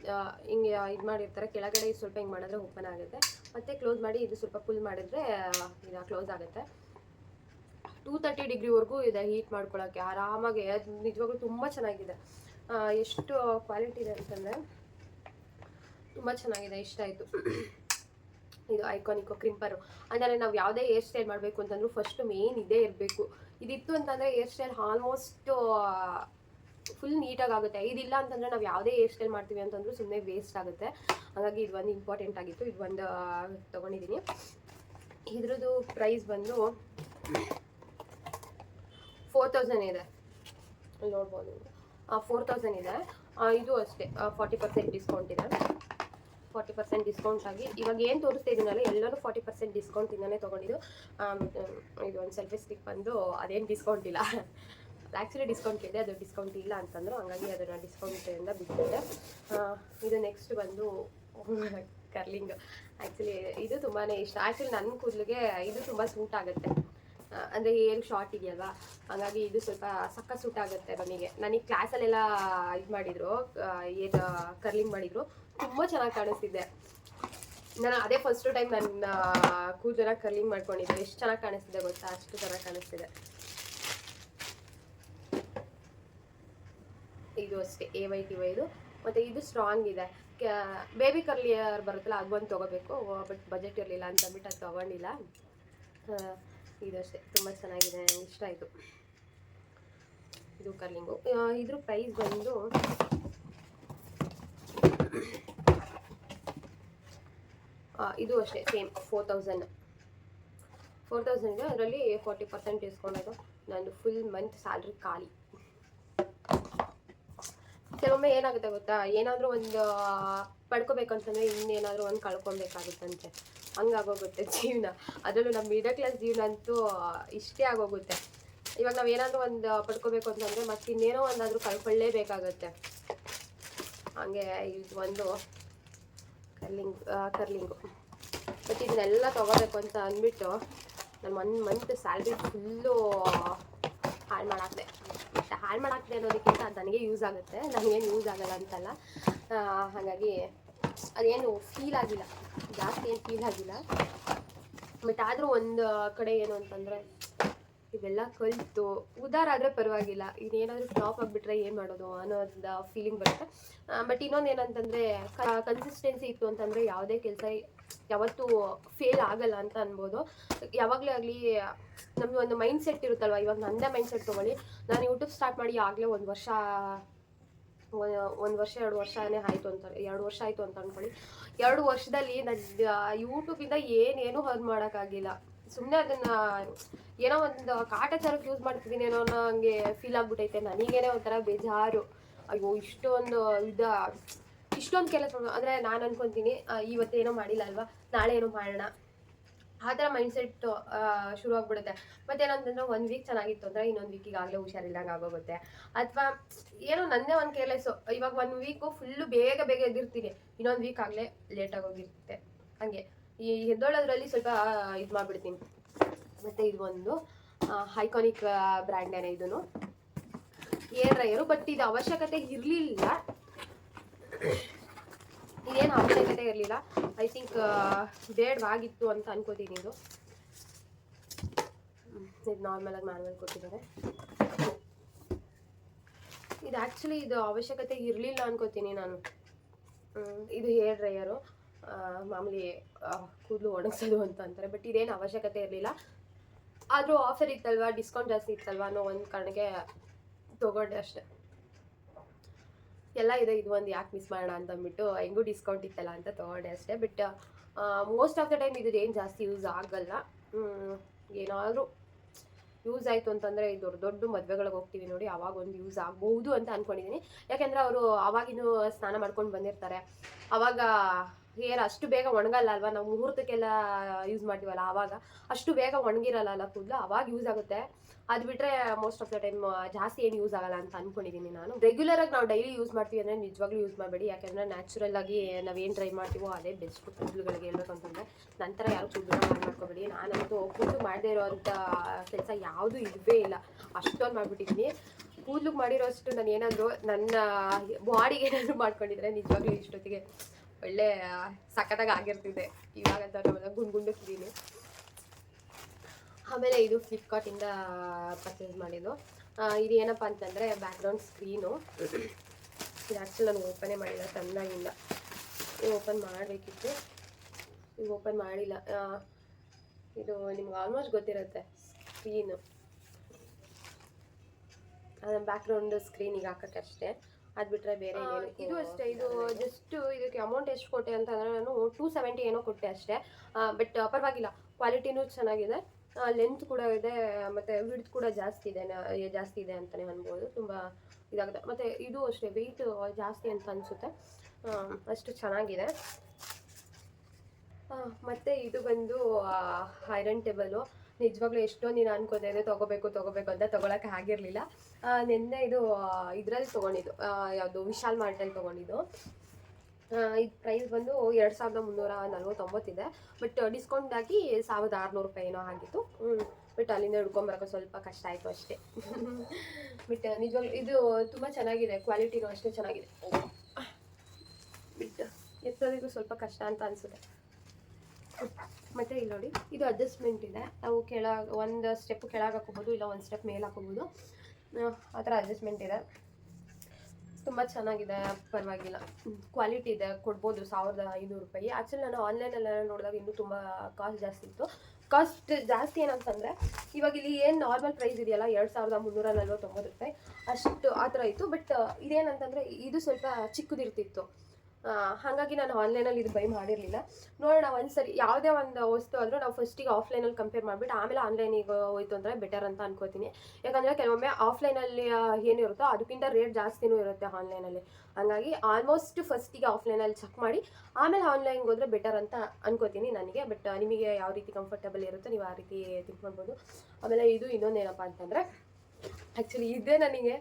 ಹಿಂಗೆ ಇದು ಮಾಡಿರ್ತಾರೆ. ಕೆಳಗಡೆ ಸ್ವಲ್ಪ ಹಿಂಗೆ ಮಾಡಿದ್ರೆ ಓಪನ್ ಆಗುತ್ತೆ. ಮತ್ತೆ ಕ್ಲೋಸ್ ಮಾಡಿ ಇದು ಸ್ವಲ್ಪ ಫುಲ್ ಮಾಡಿದ್ರೆ ಇದು ಕ್ಲೋಸ್ ಆಗುತ್ತೆ. ಟೂ ತರ್ಟಿ ಡಿಗ್ರಿವರೆಗೂ ಇದೆ ಹೀಟ್ ಮಾಡ್ಕೊಳ್ಳೋಕ್ಕೆ ಆರಾಮಾಗಿ, ಅದು ನಿಜವಾಗ್ಲೂ ತುಂಬ ಚೆನ್ನಾಗಿದೆ. ಎಷ್ಟು ಕ್ವಾಲಿಟಿ ಇದೆ ಅಂತಂದರೆ, ತುಂಬ ಚೆನ್ನಾಗಿದೆ, ಇಷ್ಟ ಆಯಿತು. ಇದು ಐಕಾನಿಕ್ ಕ್ರಿಂಪರು ಅಂದರೆ ನಾವು ಯಾವುದೇ ಹೇರ್ ಸ್ಟೈಲ್ ಮಾಡಬೇಕು ಅಂತಂದ್ರೂ ಫಸ್ಟ್ ಮೇನ್ ಇದೇ ಇರಬೇಕು. ಇದಿತ್ತು ಅಂತಂದರೆ ಹೇರ್ ಸ್ಟೈಲ್ ಆಲ್ಮೋಸ್ಟ್ ಫುಲ್ ನೀಟಾಗಿ ಆಗುತ್ತೆ. ಇದಿಲ್ಲ ಅಂತಂದರೆ ನಾವು ಯಾವುದೇ ಹೇರ್ ಸ್ಟೈಲ್ ಮಾಡ್ತೀವಿ ಅಂತಂದ್ರೂ ಸುಮ್ಮನೆ ವೇಸ್ಟ್ ಆಗುತ್ತೆ. ಹಾಗಾಗಿ ಇದು ಒಂದು ಇಂಪಾರ್ಟೆಂಟ್ ಆಗಿತ್ತು. ಇದು ಒಂದು ತೊಗೊಂಡಿದ್ದೀನಿ ಇದ್ರದ್ದು ಪ್ರೈಸ್ ಬಂದು ಫೋರ್ ತೌಸಂಡ್ ಇದೆ. ನೋಡ್ಬೋದು. ಫೋರ್ ತೌಸಂಡ್ ಇದೆ. ಇದು ಅಷ್ಟೇ. ಫಾರ್ಟಿ ಪರ್ಸೆಂಟ್ ಡಿಸ್ಕೌಂಟ್ ಇದೆ. ಫಾರ್ಟಿ ಪರ್ಸೆಂಟ್ ಡಿಸ್ಕೌಂಟ್ ಆಗಿ ಇವಾಗ ಏನು ತೋರಿಸ್ತಾ ಇದ್ದೀನಲ್ಲ ಎಲ್ಲರೂ ಫಾರ್ಟಿ ಪರ್ಸೆಂಟ್ ಡಿಸ್ಕೌಂಟ್ ಇಂದಾನೆ ತೊಗೊಂಡಿದ್ದು. ಇದು ಒಂದು ಸೆಲ್ಫಿ ಸ್ಟಿಕ್ ಬಂದು ಅದೇನು ಡಿಸ್ಕೌಂಟ್ ಇಲ್ಲ. ಆ್ಯಕ್ಚುಲಿ ಡಿಸ್ಕೌಂಟ್ ಇದೆ ಅದು ಡಿಸ್ಕೌಂಟ್ ಇಲ್ಲ ಅಂತಂದ್ರು, ಹಂಗಾಗಿ ಅದನ್ನು ಡಿಸ್ಕೌಂಟಿಂದ ಬಿಟ್ಟಿದ್ದೆ ಇದು ನೆಕ್ಸ್ಟ್ ಬಂದು ಕರ್ಲಿಂಗ್ ಆ್ಯಕ್ಚುಲಿ ಇದು ತುಂಬಾ ಇಷ್ಟ. ಆ್ಯಕ್ಚುಲಿ ನನ್ನ ಕೂದಲಿಗೆ ಇದು ತುಂಬ ಸೂಟ್ ಆಗುತ್ತೆ. ಅಂದರೆ ಹೇರ್ ಶಾರ್ಟ್ ಇದೆಯಲ್ವಾ? ಹಾಗಾಗಿ ಇದು ಸ್ವಲ್ಪ ಸಕ್ಕ ಸೂಟ್ ಆಗುತ್ತೆ ನನಗೆ. ನನಗೆ ಕ್ಲಾಸಲ್ಲೆಲ್ಲ ಇದು ಮಾಡಿದರು ಏನು ಕರ್ಲಿಂಗ್ ಮಾಡಿದ್ರು. ತುಂಬ ಚೆನ್ನಾಗಿ ಕಾಣಿಸ್ತಿದೆ. ನಾನು ಅದೇ ಫಸ್ಟ್ ಟೈಮ್ ನನ್ನ ಕೂದಲ ಕರ್ಲಿಂಗ್ ಮಾಡ್ಕೊಂಡಿದ್ದೆ. ಎಷ್ಟು ಚೆನ್ನಾಗಿ ಕಾಣಿಸ್ತಿದೆ ಗೊತ್ತಾ? ಅಷ್ಟು ಚೆನ್ನಾಗಿ ಕಾಣಿಸ್ತಿದೆ. ಇದು ಅಷ್ಟೇ ಎ ವೈ ಟಿ ವೈದು ಮತ್ತು ಇದು ಸ್ಟ್ರಾಂಗ್ ಇದೆ. ಬೇಬಿ ಕರ್ಲಿಯರ್ ಬರುತ್ತಲ್ಲ, ಅದು ಒಂದು ತೊಗೋಬೇಕು. ಬಟ್ ಬಜೆಟ್ ಇರಲಿಲ್ಲ ಅಂತ ಅಂದ್ಬಿಟ್ಟು ಅದು ತೊಗೊಂಡಿಲ್ಲ. ಇದು ಅಷ್ಟೇ, ತುಂಬ ಚೆನ್ನಾಗಿದೆ. ಇಷ್ಟ ಆಯಿತು. ಇದು ಕರ್ಲಿಂಗು ಇದ್ರ ಪ್ರೈಸ್ ಬಂದು ಇದು ಅಷ್ಟೇ same four thousand four thousand ಅದರಲ್ಲಿ ಫೋರ್ಟಿ ಪರ್ಸೆಂಟ್ ಆಯಿತು ನಂದು ಫುಲ್ ಮಂತ್ ಸ್ಯಾಲ್ರಿ ಖಾಲಿ. ಕೆಲವೊಮ್ಮೆ ಏನಾಗುತ್ತೆ ಗೊತ್ತಾ? ಏನಾದರೂ ಒಂದು ಪಡ್ಕೋಬೇಕಂತಂದ್ರೆ ಇನ್ನೇನಾದರೂ ಒಂದು ಕಳ್ಕೊಬೇಕಾಗುತ್ತಂತೆ. ಹಂಗಾಗೋಗುತ್ತೆ ಜೀವನ. ಅದರಲ್ಲೂ ನಮ್ಮ ಮಿಡಲ್ ಕ್ಲಾಸ್ ಜೀವನ ಅಂತೂ ಇಷ್ಟೇ ಆಗೋಗುತ್ತೆ. ಇವಾಗ ನಾವು ಏನಾದರೂ ಒಂದು ಪಡ್ಕೋಬೇಕು ಅಂತಂದರೆ ಮತ್ತೆ ಇನ್ನೇನೋ ಒಂದಾದರೂ ಕಳ್ಕೊಳ್ಳೇಬೇಕಾಗತ್ತೆ. ಹಾಗೆ ಇದು ಒಂದು ಕರ್ಲಿಂಗ್ ಕರ್ಲಿಂಗು. ಬಟ್ ಇದನ್ನೆಲ್ಲ ತೊಗೋಬೇಕು ಅಂತ ಅಂದ್ಬಿಟ್ಟು ನಾನು ಒನ್ ಮಂತ್ ಸ್ಯಾಲ್ರಿ ಫುಲ್ಲು ಹಾಳು ಮಾಡಾಕ್ದೆ. ಬಟ್ ಹಾಳು ಮಾಡಾಕ್ದೆ ಅನ್ನೋದಕ್ಕಿಂತ ನನಗೆ ಯೂಸ್ ಆಗುತ್ತೆ. ನನಗೇನು ಯೂಸ್ ಆಗಲ್ಲ ಅಂತಲ್ಲ. ಹಾಗಾಗಿ ಅದೇನು ಫೀಲ್ ಆಗಿಲ್ಲ. ಜಾಸ್ತಿ ಏನು ಫೀಲ್ ಆಗಿಲ್ಲ. ಬಟ್ ಆದರೂ ಒಂದು ಕಡೆ ಏನು ಅಂತಂದರೆ ಇವೆಲ್ಲ ಕಲಿತು ಆದರೆ ಪರವಾಗಿಲ್ಲ. ಇನ್ನೇನಾದರೂ ಫ್ಲಾಪ್ ಆಗಿಬಿಟ್ರೆ ಏನು ಮಾಡೋದು ಅನ್ನೋದು ಫೀಲಿಂಗ್ ಬರುತ್ತೆ. ಬಟ್ ಇನ್ನೊಂದು ಏನಂತಂದರೆ ಕನ್ಸಿಸ್ಟೆನ್ಸಿ ಇತ್ತು ಅಂತಂದರೆ ಯಾವುದೇ ಕೆಲಸ ಯಾವತ್ತೂ ಫೇಲ್ ಆಗಲ್ಲ ಅಂತ ಅನ್ಬೋದು. ಯಾವಾಗಲೇ ಆಗಲಿ, ನಮಗೆ ಒಂದು ಮೈಂಡ್ ಸೆಟ್ ಇರುತ್ತಲ್ವ? ಇವಾಗ ನಂದೇ ಮೈಂಡ್ ಸೆಟ್ ತೊಗೊಳ್ಳಿ. ನಾನು ಯೂಟ್ಯೂಬ್ ಸ್ಟಾರ್ಟ್ ಮಾಡಿ ಆಗಲೇ ಒಂದು ವರ್ಷ ಒಂದು ವರ್ಷ, ಎರಡು ವರ್ಷನೇ ಆಯಿತು ಅಂತ, ಎರಡು ವರ್ಷ ಆಯಿತು ಅಂತ ಅಂದ್ಕೊಳ್ಳಿ ಎರಡು ವರ್ಷದಲ್ಲಿ ನನ್ನ ಯೂಟ್ಯೂಬಿಂದ ಏನೇನೂ ಅರ್ನ್ ಮಾಡೋಕ್ಕಾಗಿಲ್ಲ. ಸುಮ್ಮನೆ ಅದನ್ನ ಏನೋ ಒಂದು ಕಾಟಾಚಾರಕ್ಕೆ ಯೂಸ್ ಮಾಡ್ತಿದ್ದೀನಿ ಏನೋ ಅನ್ನೋ ಹಂಗೆ ಫೀಲ್ ಆಗ್ಬಿಟ್ಟೈತೆ ನನಗೇನೆ ಒಂಥರ ಬೇಜಾರು. ಅಯ್ಯೋ, ಇಷ್ಟೊಂದು ಇದ, ಇಷ್ಟೊಂದು ಕೆಲಸ ಅಂದರೆ ನಾನು ಅನ್ಕೊಂತೀನಿ ಇವತ್ತು ಇವತ್ತೇನೋ ಮಾಡಿಲ್ಲ ಅಲ್ವಾ? ನಾಳೆ ಏನೋ ಮಾಡೋಣ. ಆ ಥರ ಮೈಂಡ್ಸೆಟ್ ಶುರು ಆಗ್ಬಿಡುತ್ತೆ. ಮತ್ತೇನಂತಂದ್ರೆ ಒಂದು ವೀಕ್ ಚೆನ್ನಾಗಿತ್ತು ಅಂದರೆ ಇನ್ನೊಂದು ವೀಕಿಗೆ ಆಗಲೇ ಹುಷಾರಿಲ್ಲಂಗೆ ಆಗೋಗುತ್ತೆ. ಅಥವಾ ಏನೋ ನನ್ನೇ ಒಂದು ಕೇರ್ಲೆಸ್ಸು ಇವಾಗ ಒಂದು ವೀಕು ಫುಲ್ಲು ಬೇಗ ಬೇಗ ಎದ್ದಿರ್ತೀನಿ. ಇನ್ನೊಂದು ವೀಕ್ ಆಗಲೇ ಲೇಟಾಗಿ ಹೋಗಿರುತ್ತೆ. ಹಂಗೆ. ಈ ಹೆದ್ದೊಳ್ಳೋದ್ರಲ್ಲಿ ಸ್ವಲ್ಪ ಇದು ಮಾಡಿಬಿಡ್ತೀನಿ. ಮತ್ತು ಇದು ಒಂದು ಹೈಕಾನಿಕ್ ಬ್ರ್ಯಾಂಡೇನೆ ಇದನ್ನು ಏರ್ ಡ್ರೈಯರು ಬಟ್ ಇದು ಅವಶ್ಯಕತೆ ಇರಲಿಲ್ಲ. ಇದೇನು ಅವಶ್ಯಕತೆ ಇರಲಿಲ್ಲ. ಐ ಥಿಂಕ್ ಬೇಡವಾಗಿತ್ತು ಅಂತ ಅನ್ಕೋತೀನಿ ಇದು. ಇದು ನಾರ್ಮಲಾಗಿ ಮ್ಯಾನ್ಯಲ್ ಕೊಟ್ಟಿದ್ದಾರೆ. ಇದು ಆ್ಯಕ್ಚುಲಿ ಇದು ಅವಶ್ಯಕತೆ ಇರಲಿಲ್ಲ ಅನ್ಕೋತೀನಿ ನಾನು. ಇದು ಹೇರ್ ಡ್ರೈಯರು ಮಾಮೂಲಿ ಕೂದಲು ಒಣಗಿಸೋದು ಅಂತ ಅಂತಾರೆ. ಬಟ್ ಇದೇನು ಅವಶ್ಯಕತೆ ಇರಲಿಲ್ಲ. ಆದರೂ ಆಫರ್ ಇತ್ತಲ್ವಾ? ಡಿಸ್ಕೌಂಟ್ ಜಾಸ್ತಿ ಇತ್ತಲ್ವ ಅನ್ನೋ ಒಂದು ಕಾರಣಕ್ಕೆ ತೊಗೊಂಡೆ ಅಷ್ಟೆ. ಎಲ್ಲ ಇದೆ, ಇದು ಒಂದು ಯಾಕೆ ಮಿಸ್ ಮಾಡೋಣ ಅಂತ ಅಂದ್ಬಿಟ್ಟು, ಹೆಂಗೂ ಡಿಸ್ಕೌಂಟ್ ಇತ್ತಲ್ಲ ಅಂತ ತೊಗೊಂಡೆ ಅಷ್ಟೇ. But most of the time ಇದು ಏನು ಜಾಸ್ತಿ ಯೂಸ್ ಆಗಲ್ಲ. ಏನಾದರೂ ಯೂಸ್ ಆಯಿತು ಅಂತಂದರೆ ಈ ದೊಡ್ಡ ದೊಡ್ಡ ಮದುವೆಗಳಿಗೆ ಹೋಗ್ತೀವಿ ನೋಡಿ, ಅವಾಗ ಒಂದು ಯೂಸ್ ಆಗ್ಬೋದು ಅಂತ ಅಂದ್ಕೊಂಡಿದ್ದೀನಿ ಯಾಕೆಂದರೆ ಅವರು ಅವಾಗಿನ್ನೂ ಸ್ನಾನ ಮಾಡ್ಕೊಂಡು ಬಂದಿರ್ತಾರೆ. ಅವಾಗ ಹೇರ್ ಅಷ್ಟು ಬೇಗ ಒಣಗಲ್ಲ ಅಲ್ವಾ ನಾವು ಮುಹೂರ್ತಕ್ಕೆಲ್ಲ ಯೂಸ್ ಮಾಡ್ತೀವಲ್ಲ ಆವಾಗ. ಅಷ್ಟು ಬೇಗ ಒಣಗಿರಲ್ಲ ಅಲ್ಲ ಕೂದಲು, ಅವಾಗ ಯೂಸ್ ಆಗುತ್ತೆ. ಅದು ಬಿಟ್ಟರೆ ಮೋಸ್ಟ್ ಆಫ್ ದ ಟೈಮ್ ಜಾಸ್ತಿ ಏನು ಯೂಸ್ ಆಗಲ್ಲ ಅಂತ ಅನ್ಕೊಂಡಿದ್ದೀನಿ ನಾನು. ರೆಗ್ಯುಲರ್ ಆಗಿ ನಾವು ಡೈಲಿ ಯೂಸ್ ಮಾಡ್ತೀವಿ ಅಂದರೆ ನಿಜವಾಗ್ಲೂ ಯೂಸ್ ಮಾಡಬೇಡಿ. ಯಾಕೆಂದರೆ ನ್ಯಾಚುರಲ್ ಆಗಿ ನಾವೇನು ಟ್ರೈ ಮಾಡ್ತೀವೋ ಅದೇ ಬೆಸ್ಟ್ ಕೂದಲುಗಳಿಗೆ ಹೇಳ್ಬೇಕು ಅಂತಂದರೆ. ನಂತರ ಯಾರು ಕೂದಲು ಮಾಡ್ಕೋಬೇಡಿ. ನಾನಂತೂ ಕೂದಲು ಮಾಡದೇ ಇರೋವಂಥ ಕೆಲಸ ಯಾವುದೂ ಇಲ್ಲವೇ ಇಲ್ಲ. ಅಷ್ಟೊಂದು ಮಾಡಿಬಿಟ್ಟಿದ್ದೀನಿ ಕೂದಲು ಮಾಡಿರೋಷ್ಟು ನಾನು ಏನಾದರೂ ನನ್ನ ಬಾಡಿಗೆ ಏನಾದರೂ ಮಾಡ್ಕೊಂಡಿದ್ರೆ ನಿಜವಾಗ್ಲೂ ಇಷ್ಟೊತ್ತಿಗೆ ಒಳ್ಳೆ ಸಖತ್ತಾಗಿ ಆಗಿರ್ತಿದೆ. ಇವಾಗಂತ ಗುಂಡು ಗುಂಡು ಗುಂಡಕ್ಕಿದ್ದೀನಿ ಆಮೇಲೆ ಇದು ಫ್ಲಿಪ್ಕಾರ್ಟಿಂದ ಪರ್ಚೇಸ್ ಮಾಡಿದ್ದು. ಇದು ಏನಪ್ಪ ಅಂತಂದರೆ ಬ್ಯಾಕ್ಗ್ರೌಂಡ್ ಸ್ಕ್ರೀನು ಇದು ಆ್ಯಕ್ಚುಲಿ ನಾನು ಓಪನೇ ಮಾಡಿಲ್ಲ ಚೆನ್ನಾಗಿಂದ ಇದು ಓಪನ್ ಮಾಡಬೇಕಿತ್ತು. ಇದು ಓಪನ್ ಮಾಡಿಲ್ಲ. ಇದು ನಿಮ್ಗೆ ಆಲ್ಮೋಸ್ಟ್ ಗೊತ್ತಿರುತ್ತೆ ಸ್ಕ್ರೀನು ಅದನ್ನು ಬ್ಯಾಕ್ಗ್ರೌಂಡ್ ಸ್ಕ್ರೀನಿಗೆ ಹಾಕಕ್ಕೆ ಅಷ್ಟೇ. ಅದು ಬಿಟ್ರೆ ಬೇರೆ ಇದು ಅಷ್ಟೇ ಇದು ಜಸ್ಟ್ ಇದಕ್ಕೆ ಅಮೌಂಟ್ ಎಷ್ಟು ಕೊಟ್ಟೆ ಅಂತ ಅಂದರೆ ನಾನು ಟೂ ಸೆವೆಂಟಿ ಏನೋ ಕೊಟ್ಟೆ ಅಷ್ಟೇ. ಬಟ್ ಪರವಾಗಿಲ್ಲ ಕ್ವಾಲಿಟಿನೂ ಚೆನ್ನಾಗಿದೆ. ಲೆಂತ್ ಕೂಡ ಇದೆ ಮತ್ತೆ ವಿಡ್ತ್ ಕೂಡ ಜಾಸ್ತಿ ಇದೆ ಜಾಸ್ತಿ ಇದೆ ಅಂತಾನೆ ಅನ್ಬೋದು. ತುಂಬಾ ಇದಾಗುತ್ತೆ ಮತ್ತೆ ಇದು ಅಷ್ಟೇ ವೆಯ್ಟ್ ಜಾಸ್ತಿ ಅಂತ ಅನ್ಸುತ್ತೆ. ಅಷ್ಟು ಚೆನ್ನಾಗಿದೆ. ಮತ್ತೆ ಇದು ಬಂದು ಐರನ್ ಟೇಬಲು ನಿಜವಾಗ್ಲೂ ಎಷ್ಟೋ ದಿನ ಅನ್ಕೋತಾ ಇದೆ ತಗೋಬೇಕು ತಗೋಬೇಕು ಅಂತ ತೊಗೊಳಕ್ಕೆ ಆಗಿರಲಿಲ್ಲ. ನಿನ್ನೆ ಇದು ಇದರಲ್ಲಿ ತೊಗೊಂಡಿದ್ದು. ಯಾವುದು, ವಿಶಾಲ್ ಮಾರ್ಟಲ್ಲಿ ತೊಗೊಂಡಿದ್ದು. ಇದು ಪ್ರೈಸ್ ಬಂದು ಎರಡು ಸಾವಿರದ ಮುನ್ನೂರ ನಲ್ವತ್ತೊಂಬತ್ತಿದೆ ಬಟ್ ಡಿಸ್ಕೌಂಟ್ ಆಗಿ ಸಾವಿರದ ಆರುನೂರು ರೂಪಾಯಿ ಏನೋ ಆಗಿತ್ತು. ಬಟ್ ಅಲ್ಲಿಂದ ಹಿಡ್ಕೊಂಬರಕ್ಕೆ ಸ್ವಲ್ಪ ಕಷ್ಟ ಆಯಿತು ಅಷ್ಟೇ. ಬಟ್ ನಿಜವಾಗ್ಲೂ ಇದು ತುಂಬ ಚೆನ್ನಾಗಿದೆ ಕ್ವಾಲಿಟಿನೂ ಅಷ್ಟೇ ಚೆನ್ನಾಗಿದೆ. ಬಿಟ್ಟು ಎತ್ತೋದಿಗೂ ಸ್ವಲ್ಪ ಕಷ್ಟ ಅಂತ ಅನಿಸುತ್ತೆ. ಮತ್ತು ಇಲ್ಲಿ ನೋಡಿ ಇದು ಅಡ್ಜಸ್ಟ್ಮೆಂಟ್ ಇದೆ. ನಾವು ಕೆಳಗೆ ಒಂದು ಸ್ಟೆಪ್ ಕೆಳಗೆ ಹಾಕೋಬೋದು ಇಲ್ಲ ಒಂದು ಸ್ಟೆಪ್ ಮೇಲೆ ಹಾಕೋಬೋದು ಆ, ಥರ ಅಡ್ಜಸ್ಟ್ಮೆಂಟ್ ಇದೆ. ತುಂಬ ಚೆನ್ನಾಗಿದೆ ಪರವಾಗಿಲ್ಲ. ಕ್ವಾಲಿಟಿ ಇದೆ ಕೊಡ್ಬೋದು ಸಾವಿರದ ಐನೂರು ರೂಪಾಯಿ. ಆ್ಯಕ್ಚುಲಿ ನಾನು ಆನ್ಲೈನಲ್ಲೆಲ್ಲ ನೋಡಿದಾಗ ಇನ್ನೂ ತುಂಬ ಕಾಸ್ಟ್ ಜಾಸ್ತಿ ಇತ್ತು. ಕಾಸ್ಟ್ ಜಾಸ್ತಿ ಏನಂತಂದರೆ ಇವಾಗ ಇಲ್ಲಿ ಏನು ನಾರ್ಮಲ್ ಪ್ರೈಸ್ ಇದೆಯಲ್ಲ ಎರಡು ಸಾವಿರದ ಮುನ್ನೂರ ನಲ್ವತ್ತೊಂಬತ್ತು ರೂಪಾಯಿ. ಅಷ್ಟು ಆ ಥರ ಇತ್ತು. ಬಟ್ ಇದೇನಂತಂದರೆ ಇದು ಸ್ವಲ್ಪ ಚಿಕ್ಕದಿರ್ತಿತ್ತು. ಹಾಗಾಗಿ ನಾನು ಆನ್ಲೈನಲ್ಲಿ ಇದು ಬೈ ಮಾಡಿರಲಿಲ್ಲ. ನೋಡೋಣ, ಒಂದ್ಸರಿ ಯಾವುದೇ ಒಂದು ವಸ್ತು ಆದರೂ ನಾವು ಫಸ್ಟಿಗೆ ಆಫ್ಲೈನಲ್ಲಿ ಕಂಪೇರ್ ಮಾಡಿಬಿಟ್ಟು ಆಮೇಲೆ ಆನ್ಲೈನಿಗೆ ಹೋಯ್ತು ಅಂದರೆ ಬೆಟರ್ ಅಂತ ಅನ್ಕೋತೀನಿ. ಯಾಕಂದರೆ ಕೆಲವೊಮ್ಮೆ ಆಫ್ಲೈನಲ್ಲಿ ಏನಿರುತ್ತೋ ಅದಕ್ಕಿಂತ ರೇಟ್ ಜಾಸ್ತಿನೂ ಇರುತ್ತೆ ಆನ್ಲೈನಲ್ಲಿ ಹಾಗಾಗಿ ಆಲ್ಮೋಸ್ಟ್ ಫಸ್ಟಿಗೆ ಆಫ್ಲೈನಲ್ಲಿ ಚೆಕ್ ಮಾಡಿ, ಆಮೇಲೆ ಆನ್ಲೈನ್ಗೆ ಹೋದರೆ ಬೆಟರ್ ಅಂತ ಅನ್ಕೋತೀನಿ ನನಗೆ. ಬಟ್ ನಿಮಗೆ ಯಾವ ರೀತಿ ಕಂಫರ್ಟಬಲ್ ಇರುತ್ತೋ ನೀವು ಆ ರೀತಿ ಥಿಂಕ್ ಮಾಡ್ಬೋದು ಆಮೇಲೆ ಇದು ಇನ್ನೊಂದೇನಪ್ಪ ಅಂತಂದರೆ ಆ್ಯಕ್ಚುಲಿ ಇದೇ ನನಗೆ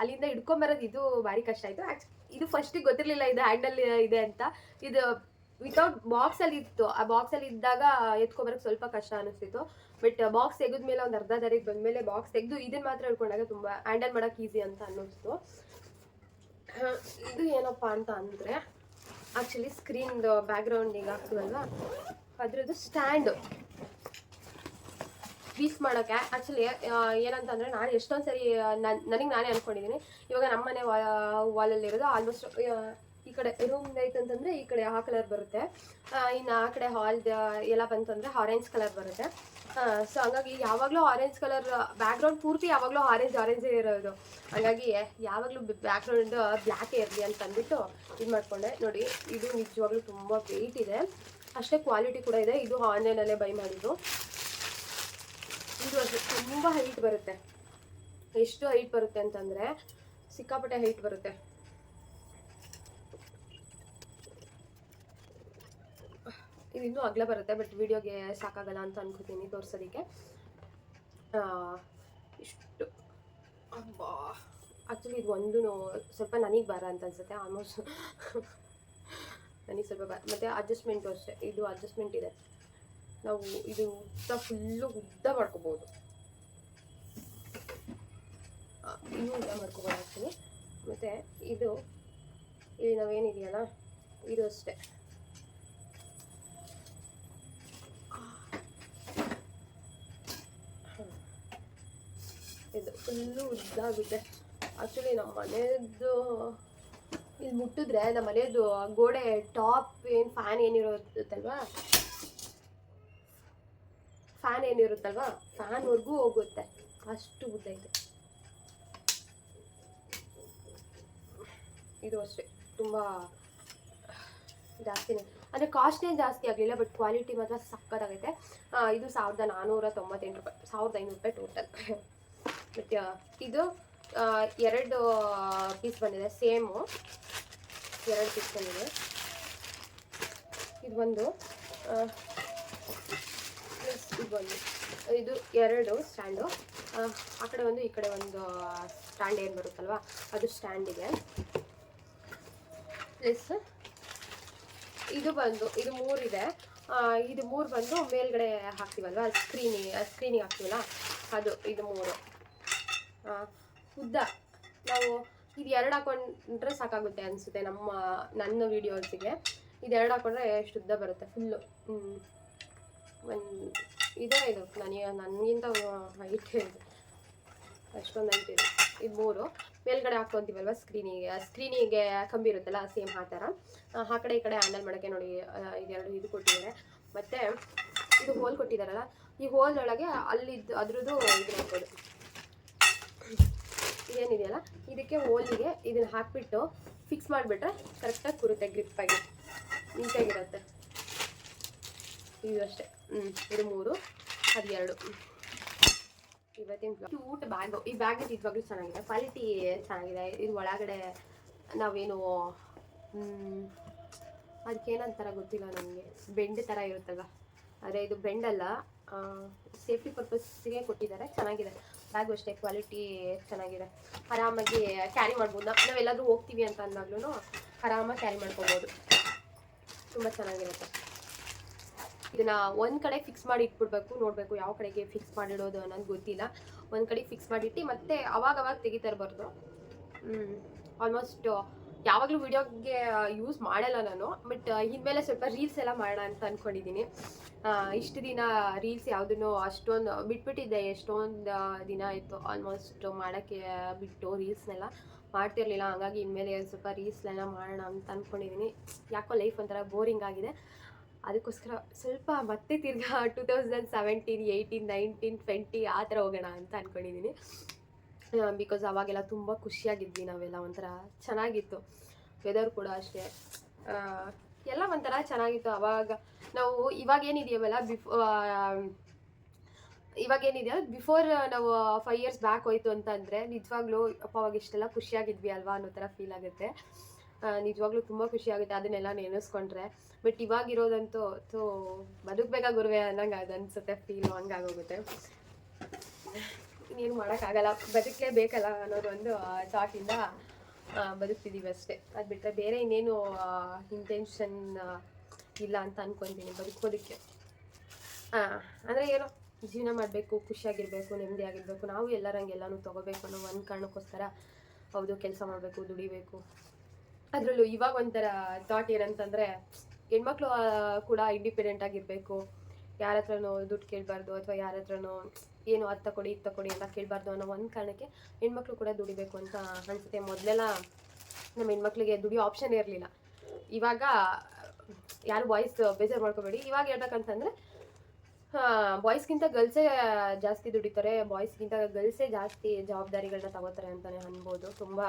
ಅಲ್ಲಿಂದ ಹಿಡ್ಕೊಂಬರೋದು ಇದು ಭಾರಿ ಕಷ್ಟ ಆಯಿತು. ಆ್ಯಕ್ಚು ಇದು ಫಸ್ಟಿಗೆ ಗೊತ್ತಿರಲಿಲ್ಲ ಇದು ಹ್ಯಾಂಡಲ್ ಇದೆ ಅಂತ. ಇದು ವಿತೌಟ್ ಬಾಕ್ಸಲ್ಲಿ ಇತ್ತು. ಆ ಬಾಕ್ಸಲ್ಲಿ ಇದ್ದಾಗ ಎತ್ಕೊಬರಕ್ಕೆ ಸ್ವಲ್ಪ ಕಷ್ಟ ಅನಿಸ್ತಿತ್ತು. ಬಟ್ ಬಾಕ್ಸ್ ತೆಗೆದ್ಮೇಲೆ ಒಂದು ಅರ್ಧ ದಾರಿಗೆ ಬಂದಮೇಲೆ ಬಾಕ್ಸ್ ತೆಗೆದು ಇದನ್ನ ಮಾತ್ರ ಹಿಡ್ಕೊಂಡಾಗ ತುಂಬ ಹ್ಯಾಂಡಲ್ ಮಾಡೋಕೆ ಈಸಿ ಅಂತ ಅನ್ನಿಸ್ತು. ಇದು ಏನಪ್ಪ ಅಂತ ಅಂದರೆ ಆ್ಯಕ್ಚುಲಿ ಸ್ಕ್ರೀನ್ದು ಬ್ಯಾಕ್ಗ್ರೌಂಡಿಗೆ ಹಾಕ್ತೀವಲ್ವಾ? ಅದ್ರದ್ದು ಸ್ಟ್ಯಾಂಡು ಪೀಸ್ ಮಾಡೋಕ್ಕೆ ಆ್ಯಕ್ಚುಲಿ ಏನಂತಂದರೆ ನಾನು ಎಷ್ಟೊಂದು ಸರಿ ನನ್, ನನಗೆ ನಾನೇ ಅಂದ್ಕೊಂಡಿದ್ದೀನಿ ಇವಾಗ ನಮ್ಮನೆ ವಾಲಲ್ಲಿರೋದು ಆಲ್ಮೋಸ್ಟ್ ಈ ಕಡೆ ರೂಮ್ ಐತೆ ಅಂತಂದರೆ ಈ ಕಡೆ ಆ ಕಲರ್ ಬರುತ್ತೆ. ಇನ್ನು ಆ ಕಡೆ ಹಾಲ್ ಎಲ್ಲ ಬಂತಂದರೆ ಆರೆಂಜ್ ಕಲರ್ ಬರುತ್ತೆ. ಸೊ ಹಂಗಾಗಿ ಯಾವಾಗಲೂ ಆರೆಂಜ್ ಕಲರ್ ಬ್ಯಾಕ್ಗ್ರೌಂಡ್ ಪೂರ್ತಿ ಯಾವಾಗಲೂ ಆರೆಂಜ್ ಆರೆಂಜೇ ಇರೋದು. ಹಾಗಾಗಿ ಯಾವಾಗಲೂ ಬ್ಯಾಕ್ಗ್ರೌಂಡ್ ಬ್ಲ್ಯಾಕೇ ಇರಲಿ ಅಂತ ಅಂದ್ಬಿಟ್ಟು ಇದು ಮಾಡಿಕೊಂಡೆ. ನೋಡಿ, ಇದು ನಿಜವಾಗ್ಲೂ ತುಂಬ ವೆಯ್ಟ್ ಇದೆ. ಅಷ್ಟೇ ಕ್ವಾಲಿಟಿ ಕೂಡ ಇದೆ. ಇದು ಆನ್ಲೈನಲ್ಲೇ ಬೈ ಮಾಡಿದ್ದು. ಇದು ಅಷ್ಟೇ, ತುಂಬ ಹೈಟ್ ಬರುತ್ತೆ. ಎಷ್ಟು ಹೈಟ್ ಬರುತ್ತೆ ಅಂತಂದರೆ ಸಿಕ್ಕಾಪಟ್ಟೆ ಹೈಟ್ ಬರುತ್ತೆ. ಇದು ಇನ್ನೂ ಅಗ್ಲ ಬರುತ್ತೆ ಬಟ್ ವಿಡಿಯೋಗೆ ಸಾಕಾಗಲ್ಲ ಅಂತ ಅನ್ಕೋತೀನಿ ತೋರ್ಸೋದಿಕ್ಕೆ. ಇಷ್ಟು. ಅಬ್ಬಾ. ಆ್ಯಕ್ಚುಲಿ ಇದು ಒಂದು ಸ್ವಲ್ಪ ನನಗೆ ಬರ ಅಂತ ಅನ್ಸುತ್ತೆ ಆಲ್ಮೋಸ್ಟ್ ನನಗೆ ಸ್ವಲ್ಪ ಬರ ಮತ್ತು ಅಡ್ಜಸ್ಟ್ಮೆಂಟು ಅಷ್ಟೇ, ಇದು ಅಡ್ಜಸ್ಟ್ಮೆಂಟ್ ಇದೆ. ನಾವು ಇದು ಉದ್ದ ಫುಲ್ಲು ಉದ್ದ ಮಾಡ್ಕೋಬೋದು. ಇನ್ನೂ ಉದ್ದ ಮಾಡ್ಕೋಬೋದು ಆ್ಯಕ್ಚುಲಿ ಮತ್ತು ಇದು, ಇಲ್ಲಿ ನಾವೇನಿದೆಯಲ್ಲ, ಇದು ಅಷ್ಟೇ. ಇದು ಫುಲ್ಲು ಉದ್ದ ಆಗುತ್ತೆ. ಆ್ಯಕ್ಚುಲಿ ನಮ್ಮ ಮನೆಯದ್ದು ಇಲ್ಲಿ ಮುಟ್ಟಿದ್ರೆ ನಮ್ಮ ಮನೆಯದು ಗೋಡೆ ಟಾಪ್ ಏನು ಫ್ಯಾನ್ ಏನಿರುತ್ತಲ್ವಾ ಫ್ಯಾನ್ ಏನಿರುತ್ತಲ್ವಾ? ಫ್ಯಾನ್ವರೆಗೂ ಹೋಗುತ್ತೆ. ಅಷ್ಟು ಉದ್ದ ಇದೆ. ಇದು ಅಷ್ಟೇ. ತುಂಬ ಜಾಸ್ತಿನೇ. ಅಂದರೆ ಕಾಸ್ಟ್ ಏನು ಜಾಸ್ತಿ ಆಗಲಿಲ್ಲ ಬಟ್ ಕ್ವಾಲಿಟಿ ಮಾತ್ರ ಸಕ್ಕತ್ತಾಗೈತೆ ಇದು ಸಾವಿರದ ನಾನ್ನೂರ ತೊಂಬತ್ತೆಂಟು ರೂಪಾಯಿ, ಸಾವಿರದ ಐನೂರು ರೂಪಾಯಿ ಟೋಟಲ್ ಬಟ್ ಇದು ಎರಡು ಪೀಸ್ ಬಂದಿದೆ. ಸೇಮು ಎರಡು ಪೀಸ್ ಬಂದಿದೆ. ಇದು ಒಂದು ಇದು ಒಂದು ಇದು ಎರಡು ಸ್ಟ್ಯಾಂಡು. ಆ ಕಡೆ ಒಂದು, ಈ ಕಡೆ ಒಂದು ಸ್ಟ್ಯಾಂಡ್ ಏನು ಬರುತ್ತಲ್ವ? ಅದು ಸ್ಟ್ಯಾಂಡಿಗೆ ಪ್ಲಸ್ ಇದು ಬಂದು, ಇದು ಮೂರಿದೆ ಇದು. ಮೂರು ಬಂದು ಮೇಲ್ಗಡೆ ಹಾಕ್ತೀವಲ್ವ? ಸ್ಕ್ರೀನಿ ಸ್ಕ್ರೀನಿಗೆ ಹಾಕ್ತೀವಲ್ಲ? ಅದು, ಇದು ಮೂರು. ಉದ್ದ. ನಾವು ಇದು ಎರಡು ಹಾಕೊಂಡ್ರೆ ಸಾಕಾಗುತ್ತೆ ಅನಿಸುತ್ತೆ ನಮ್ಮ, ನನ್ನ ವೀಡಿಯೋಸಿಗೆ ಇದು ಎರಡು ಹಾಕೊಂಡ್ರೆ ಎಷ್ಟು ಉದ್ದ ಬರುತ್ತೆ? ಫುಲ್ಲು ಒಂದು ಇದೇ ಇದು ನನಗೆ ನನಗಿಂತ ಹೈಟ್ ಅಷ್ಟೊಂದು ಹೈಟ್ ಇದೆ. ಮೂರು. ಮೇಲ್ಗಡೆ ಹಾಕ್ಕೊಂತೀವಲ್ವ ಸ್ಕ್ರೀನಿಗೆ ಸ್ಕ್ರೀನಿಗೆ ಕಂಬಿ ಇರುತ್ತಲ್ಲ ಸೇಮ್ ಆ ಥರ. ಆ, ಕಡೆ ಈ ಕಡೆ ಹ್ಯಾಂಡಲ್ ಮಾಡೋಕ್ಕೆ ನೋಡಿ ಇದೆರಡು ಇದು ಕೊಟ್ಟಿದ್ದಾರೆ. ಮತ್ತು ಇದು ಹೋಲ್ ಕೊಟ್ಟಿದ್ದಾರಲ್ಲ ಈ ಹೋಲ್ ಒಳಗೆ ಅಲ್ಲಿದ್ದು ಅದ್ರದ್ದು ಇದು ಹಾಕೋದು ಇದೇನಿದೆಯಲ್ಲ? ಇದಕ್ಕೆ ಹೋಲಿಗೆ ಇದನ್ನು ಹಾಕಿಬಿಟ್ಟು ಫಿಕ್ಸ್ ಮಾಡಿಬಿಟ್ರೆ ಕರೆಕ್ಟಾಗಿ ಕುರುತ್ತೆ ಗ್ರಿಪ್ಪಾಗಿ ನೀಟಾಗಿರುತ್ತೆ. ಇದು ಅಷ್ಟೇ. ಇದು ಮೂರು ಅದು ಎರಡು ಇವತ್ತಿನ ಕ್ಯೂಟ್ ಬ್ಯಾಗು ಈ ಬ್ಯಾಗ್ ನಿಜವಾಗ್ಲೂ ಚೆನ್ನಾಗಿದೆ. ಕ್ವಾಲಿಟಿ ಚೆನ್ನಾಗಿದೆ. ಇದು ಒಳಗಡೆ ನಾವೇನು ಅದಕ್ಕೆ ಏನಂತಾರ ಗೊತ್ತಿಲ್ಲ ನನಗೆ ಬೆಂಡ್ ಥರ ಇರುತ್ತಲ್ಲ ಆದರೆ ಇದು ಬೆಂಡಲ್ಲ ಸೇಫ್ಟಿ ಪರ್ಪಸ್ಗೆ ಕೊಟ್ಟಿದ್ದಾರೆ. ಚೆನ್ನಾಗಿದೆ. ಬ್ಯಾಗು ಅಷ್ಟೇ ಕ್ವಾಲಿಟಿ ಚೆನ್ನಾಗಿದೆ. ಆರಾಮಾಗಿ ಕ್ಯಾರಿ ಮಾಡ್ಬೋದು. ನಾವು ನಾವೆಲ್ಲಾದ್ರೂ ಹೋಗ್ತೀವಿ ಅಂತ ಅಂದಾಗ್ಲೂ ಆರಾಮಾಗಿ ಕ್ಯಾರಿ ಮಾಡ್ಕೊಬೋದು. ತುಂಬ ಚೆನ್ನಾಗಿರುತ್ತೆ. ಇದನ್ನ ಒಂದು ಕಡೆ ಫಿಕ್ಸ್ ಮಾಡಿ ಇಟ್ಬಿಡ್ಬೇಕು, ನೋಡಬೇಕು ಯಾವ ಕಡೆಗೆ ಫಿಕ್ಸ್ ಮಾಡಿಡೋದು ಅನ್ನೋದು ಗೊತ್ತಿಲ್ಲ. ಒಂದು ಕಡೆ ಫಿಕ್ಸ್ ಮಾಡಿಟ್ಟು ಮತ್ತೆ ಅವಾಗ ಅವಾಗ ತೆಗಿತಾ ಇರಬಾರ್ದು. ಆಲ್ಮೋಸ್ಟ್ ಯಾವಾಗಲೂ ವಿಡಿಯೋಗೆ ಯೂಸ್ ಮಾಡಲ್ಲ ನಾನು ಬಟ್ ಇನ್ಮೇಲೆ ಸ್ವಲ್ಪ ರೀಲ್ಸ್ ಎಲ್ಲ ಮಾಡೋಣ ಅಂತ ಅಂದ್ಕೊಂಡಿದ್ದೀನಿ ಇಷ್ಟು ದಿನ ರೀಲ್ಸ್ ಯಾವುದನ್ನು ಅಷ್ಟೊಂದು ಬಿಟ್ಬಿಟ್ಟಿದ್ದೆ, ಎಷ್ಟೊಂದು ದಿನ ಆಯ್ತು ಆಲ್ಮೋಸ್ಟ್ ಮಾಡೋಕ್ಕೆ ಬಿಟ್ಟು ರೀಲ್ಸ್ನೆಲ್ಲ ಮಾಡ್ತಿರ್ಲಿಲ್ಲ. ಹಂಗಾಗಿ ಇನ್ಮೇಲೆ ಸ್ವಲ್ಪ ರೀಲ್ಸ್ನೆಲ್ಲ ಮಾಡೋಣ ಅಂತ ಅಂದ್ಕೊಂಡಿದ್ದೀನಿ ಯಾಕೋ ಲೈಫ್ ಒಂಥರ ಬೋರಿಂಗ್ ಆಗಿದೆ. ಅದಕ್ಕೋಸ್ಕರ ಸ್ವಲ್ಪ ಮತ್ತೆ ತಿರ್ಗಾ two thousand seventeen eighteen nineteen twenty ಆ ಥರ ಹೋಗೋಣ ಅಂತ ಅಂದ್ಕೊಂಡಿದ್ದೀನಿ ಬಿಕಾಸ್ ಅವಾಗೆಲ್ಲ ತುಂಬ ಖುಷಿಯಾಗಿದ್ವಿ ನಾವೆಲ್ಲ ಒಂಥರ ಚೆನ್ನಾಗಿತ್ತು. ವೆದರ್ ಕೂಡ ಅಷ್ಟೇ. ಎಲ್ಲ ಒಂಥರ ಚೆನ್ನಾಗಿತ್ತು. ಅವಾಗ ನಾವು ಇವಾಗ ಏನಿದೆಯವಲ್ಲ ಬಿಫೋ ಇವಾಗ ಏನಿದೆಯಲ್ಲ ಬಿಫೋರ್ ನಾವು ಫೈವ್ ಇಯರ್ಸ್ ಬ್ಯಾಕ್ ಹೋಯ್ತು ಅಂತಂದರೆ ನಿಜವಾಗ್ಲೂ ಅಪ್ಪ ಅವಾಗ ಇಷ್ಟೆಲ್ಲ ಖುಷಿಯಾಗಿದ್ವಿ ಅಲ್ವಾ ಅನ್ನೋ ಥರ ಫೀಲ್ ಆಗುತ್ತೆ. ನಿಜವಾಗ್ಲೂ ತುಂಬ ಖುಷಿ ಆಗುತ್ತೆ ಅದನ್ನೆಲ್ಲ ನೆನೆಸ್ಕೊಂಡ್ರೆ. ಬಟ್ ಇವಾಗಿರೋದಂತೂ ಸೊ ಬದುಕಬೇಕಾ ಗುರುವೆ ಅನ್ನಂಗೆ ಅದು ಅನ್ಸುತ್ತೆ ಫೀಲು ಹಂಗಾಗೋಗುತ್ತೆ ಇನ್ನೇನು ಮಾಡೋಕ್ಕಾಗಲ್ಲ. ಬದುಕಲೇಬೇಕಲ್ಲ ಅನ್ನೋದು ಒಂದು ಥಾಟಿಂದ ಬದುಕ್ತಿದ್ದೀವಿ ಅಷ್ಟೇ. ಅದು ಬಿಟ್ಟರೆ ಬೇರೆ ಇನ್ನೇನು ಇಂಟೆನ್ಷನ್ ಇಲ್ಲ ಅಂತ ಅನ್ಕೊತೀನಿ ಬದುಕೋದಕ್ಕೆ ಅಂದರೆ ಏನೋ, ಜೀವನ ಮಾಡಬೇಕು, ಖುಷಿಯಾಗಿರಬೇಕು ನೆಮ್ಮದಿ ಆಗಿರಬೇಕು ನಾವು ಎಲ್ಲರಂಗೆ ಎಲ್ಲನೂ ತೊಗೋಬೇಕು ಅನ್ನೋ ಒಂದು ಕಾರಣಕ್ಕೋಸ್ಕರ, ಹೌದು, ಕೆಲಸ ಮಾಡಬೇಕು, ದುಡಿಬೇಕು. ಅದರಲ್ಲೂ ಇವಾಗ ಒಂಥರ ಥಾಟ್ ಏನಂತಂದರೆ, ಹೆಣ್ಮಕ್ಳು ಕೂಡ ಇಂಡಿಪೆಂಡೆಂಟ್ ಆಗಿರಬೇಕು. ಯಾರ ಹತ್ರನೂ ದುಡ್ಡು ಕೇಳಬಾರ್ದು ಅಥವಾ ಯಾರ ಹತ್ರನೂ ಏನು ಅದು ತಗೊಡಿ ಇದು ತಗೊಡಿ ಅಂತ ಕೇಳಬಾರ್ದು ಅನ್ನೋ ಒಂದು ಕಾರಣಕ್ಕೆ ಹೆಣ್ಮಕ್ಳು ಕೂಡ ದುಡಿಬೇಕು ಅಂತ ಅನಿಸುತ್ತೆ. ಮೊದಲೆಲ್ಲ ನಮ್ಮ ಹೆಣ್ಮಕ್ಳಿಗೆ ದುಡಿಯೋ ಆಪ್ಷನ್ ಇರಲಿಲ್ಲ. ಇವಾಗ ಯಾರು ಬಾಯ್ಸ್ ಬೇಜಾರು ಮಾಡ್ಕೋಬೇಡಿ. ಇವಾಗ ಹೇಳ್ಬೇಕಂತಂದರೆ ಬಾಯ್ಸ್ಗಿಂತ ಗರ್ಲ್ಸೇ ಜಾಸ್ತಿ ದುಡಿತಾರೆ. ಬಾಯ್ಸ್ಗಿಂತ ಗರ್ಲ್ಸೇ ಜಾಸ್ತಿ ಜವಾಬ್ದಾರಿಗಳನ್ನ ತಗೋತಾರೆ ಅಂತಲೇ ಅನ್ಬೋದು. ತುಂಬ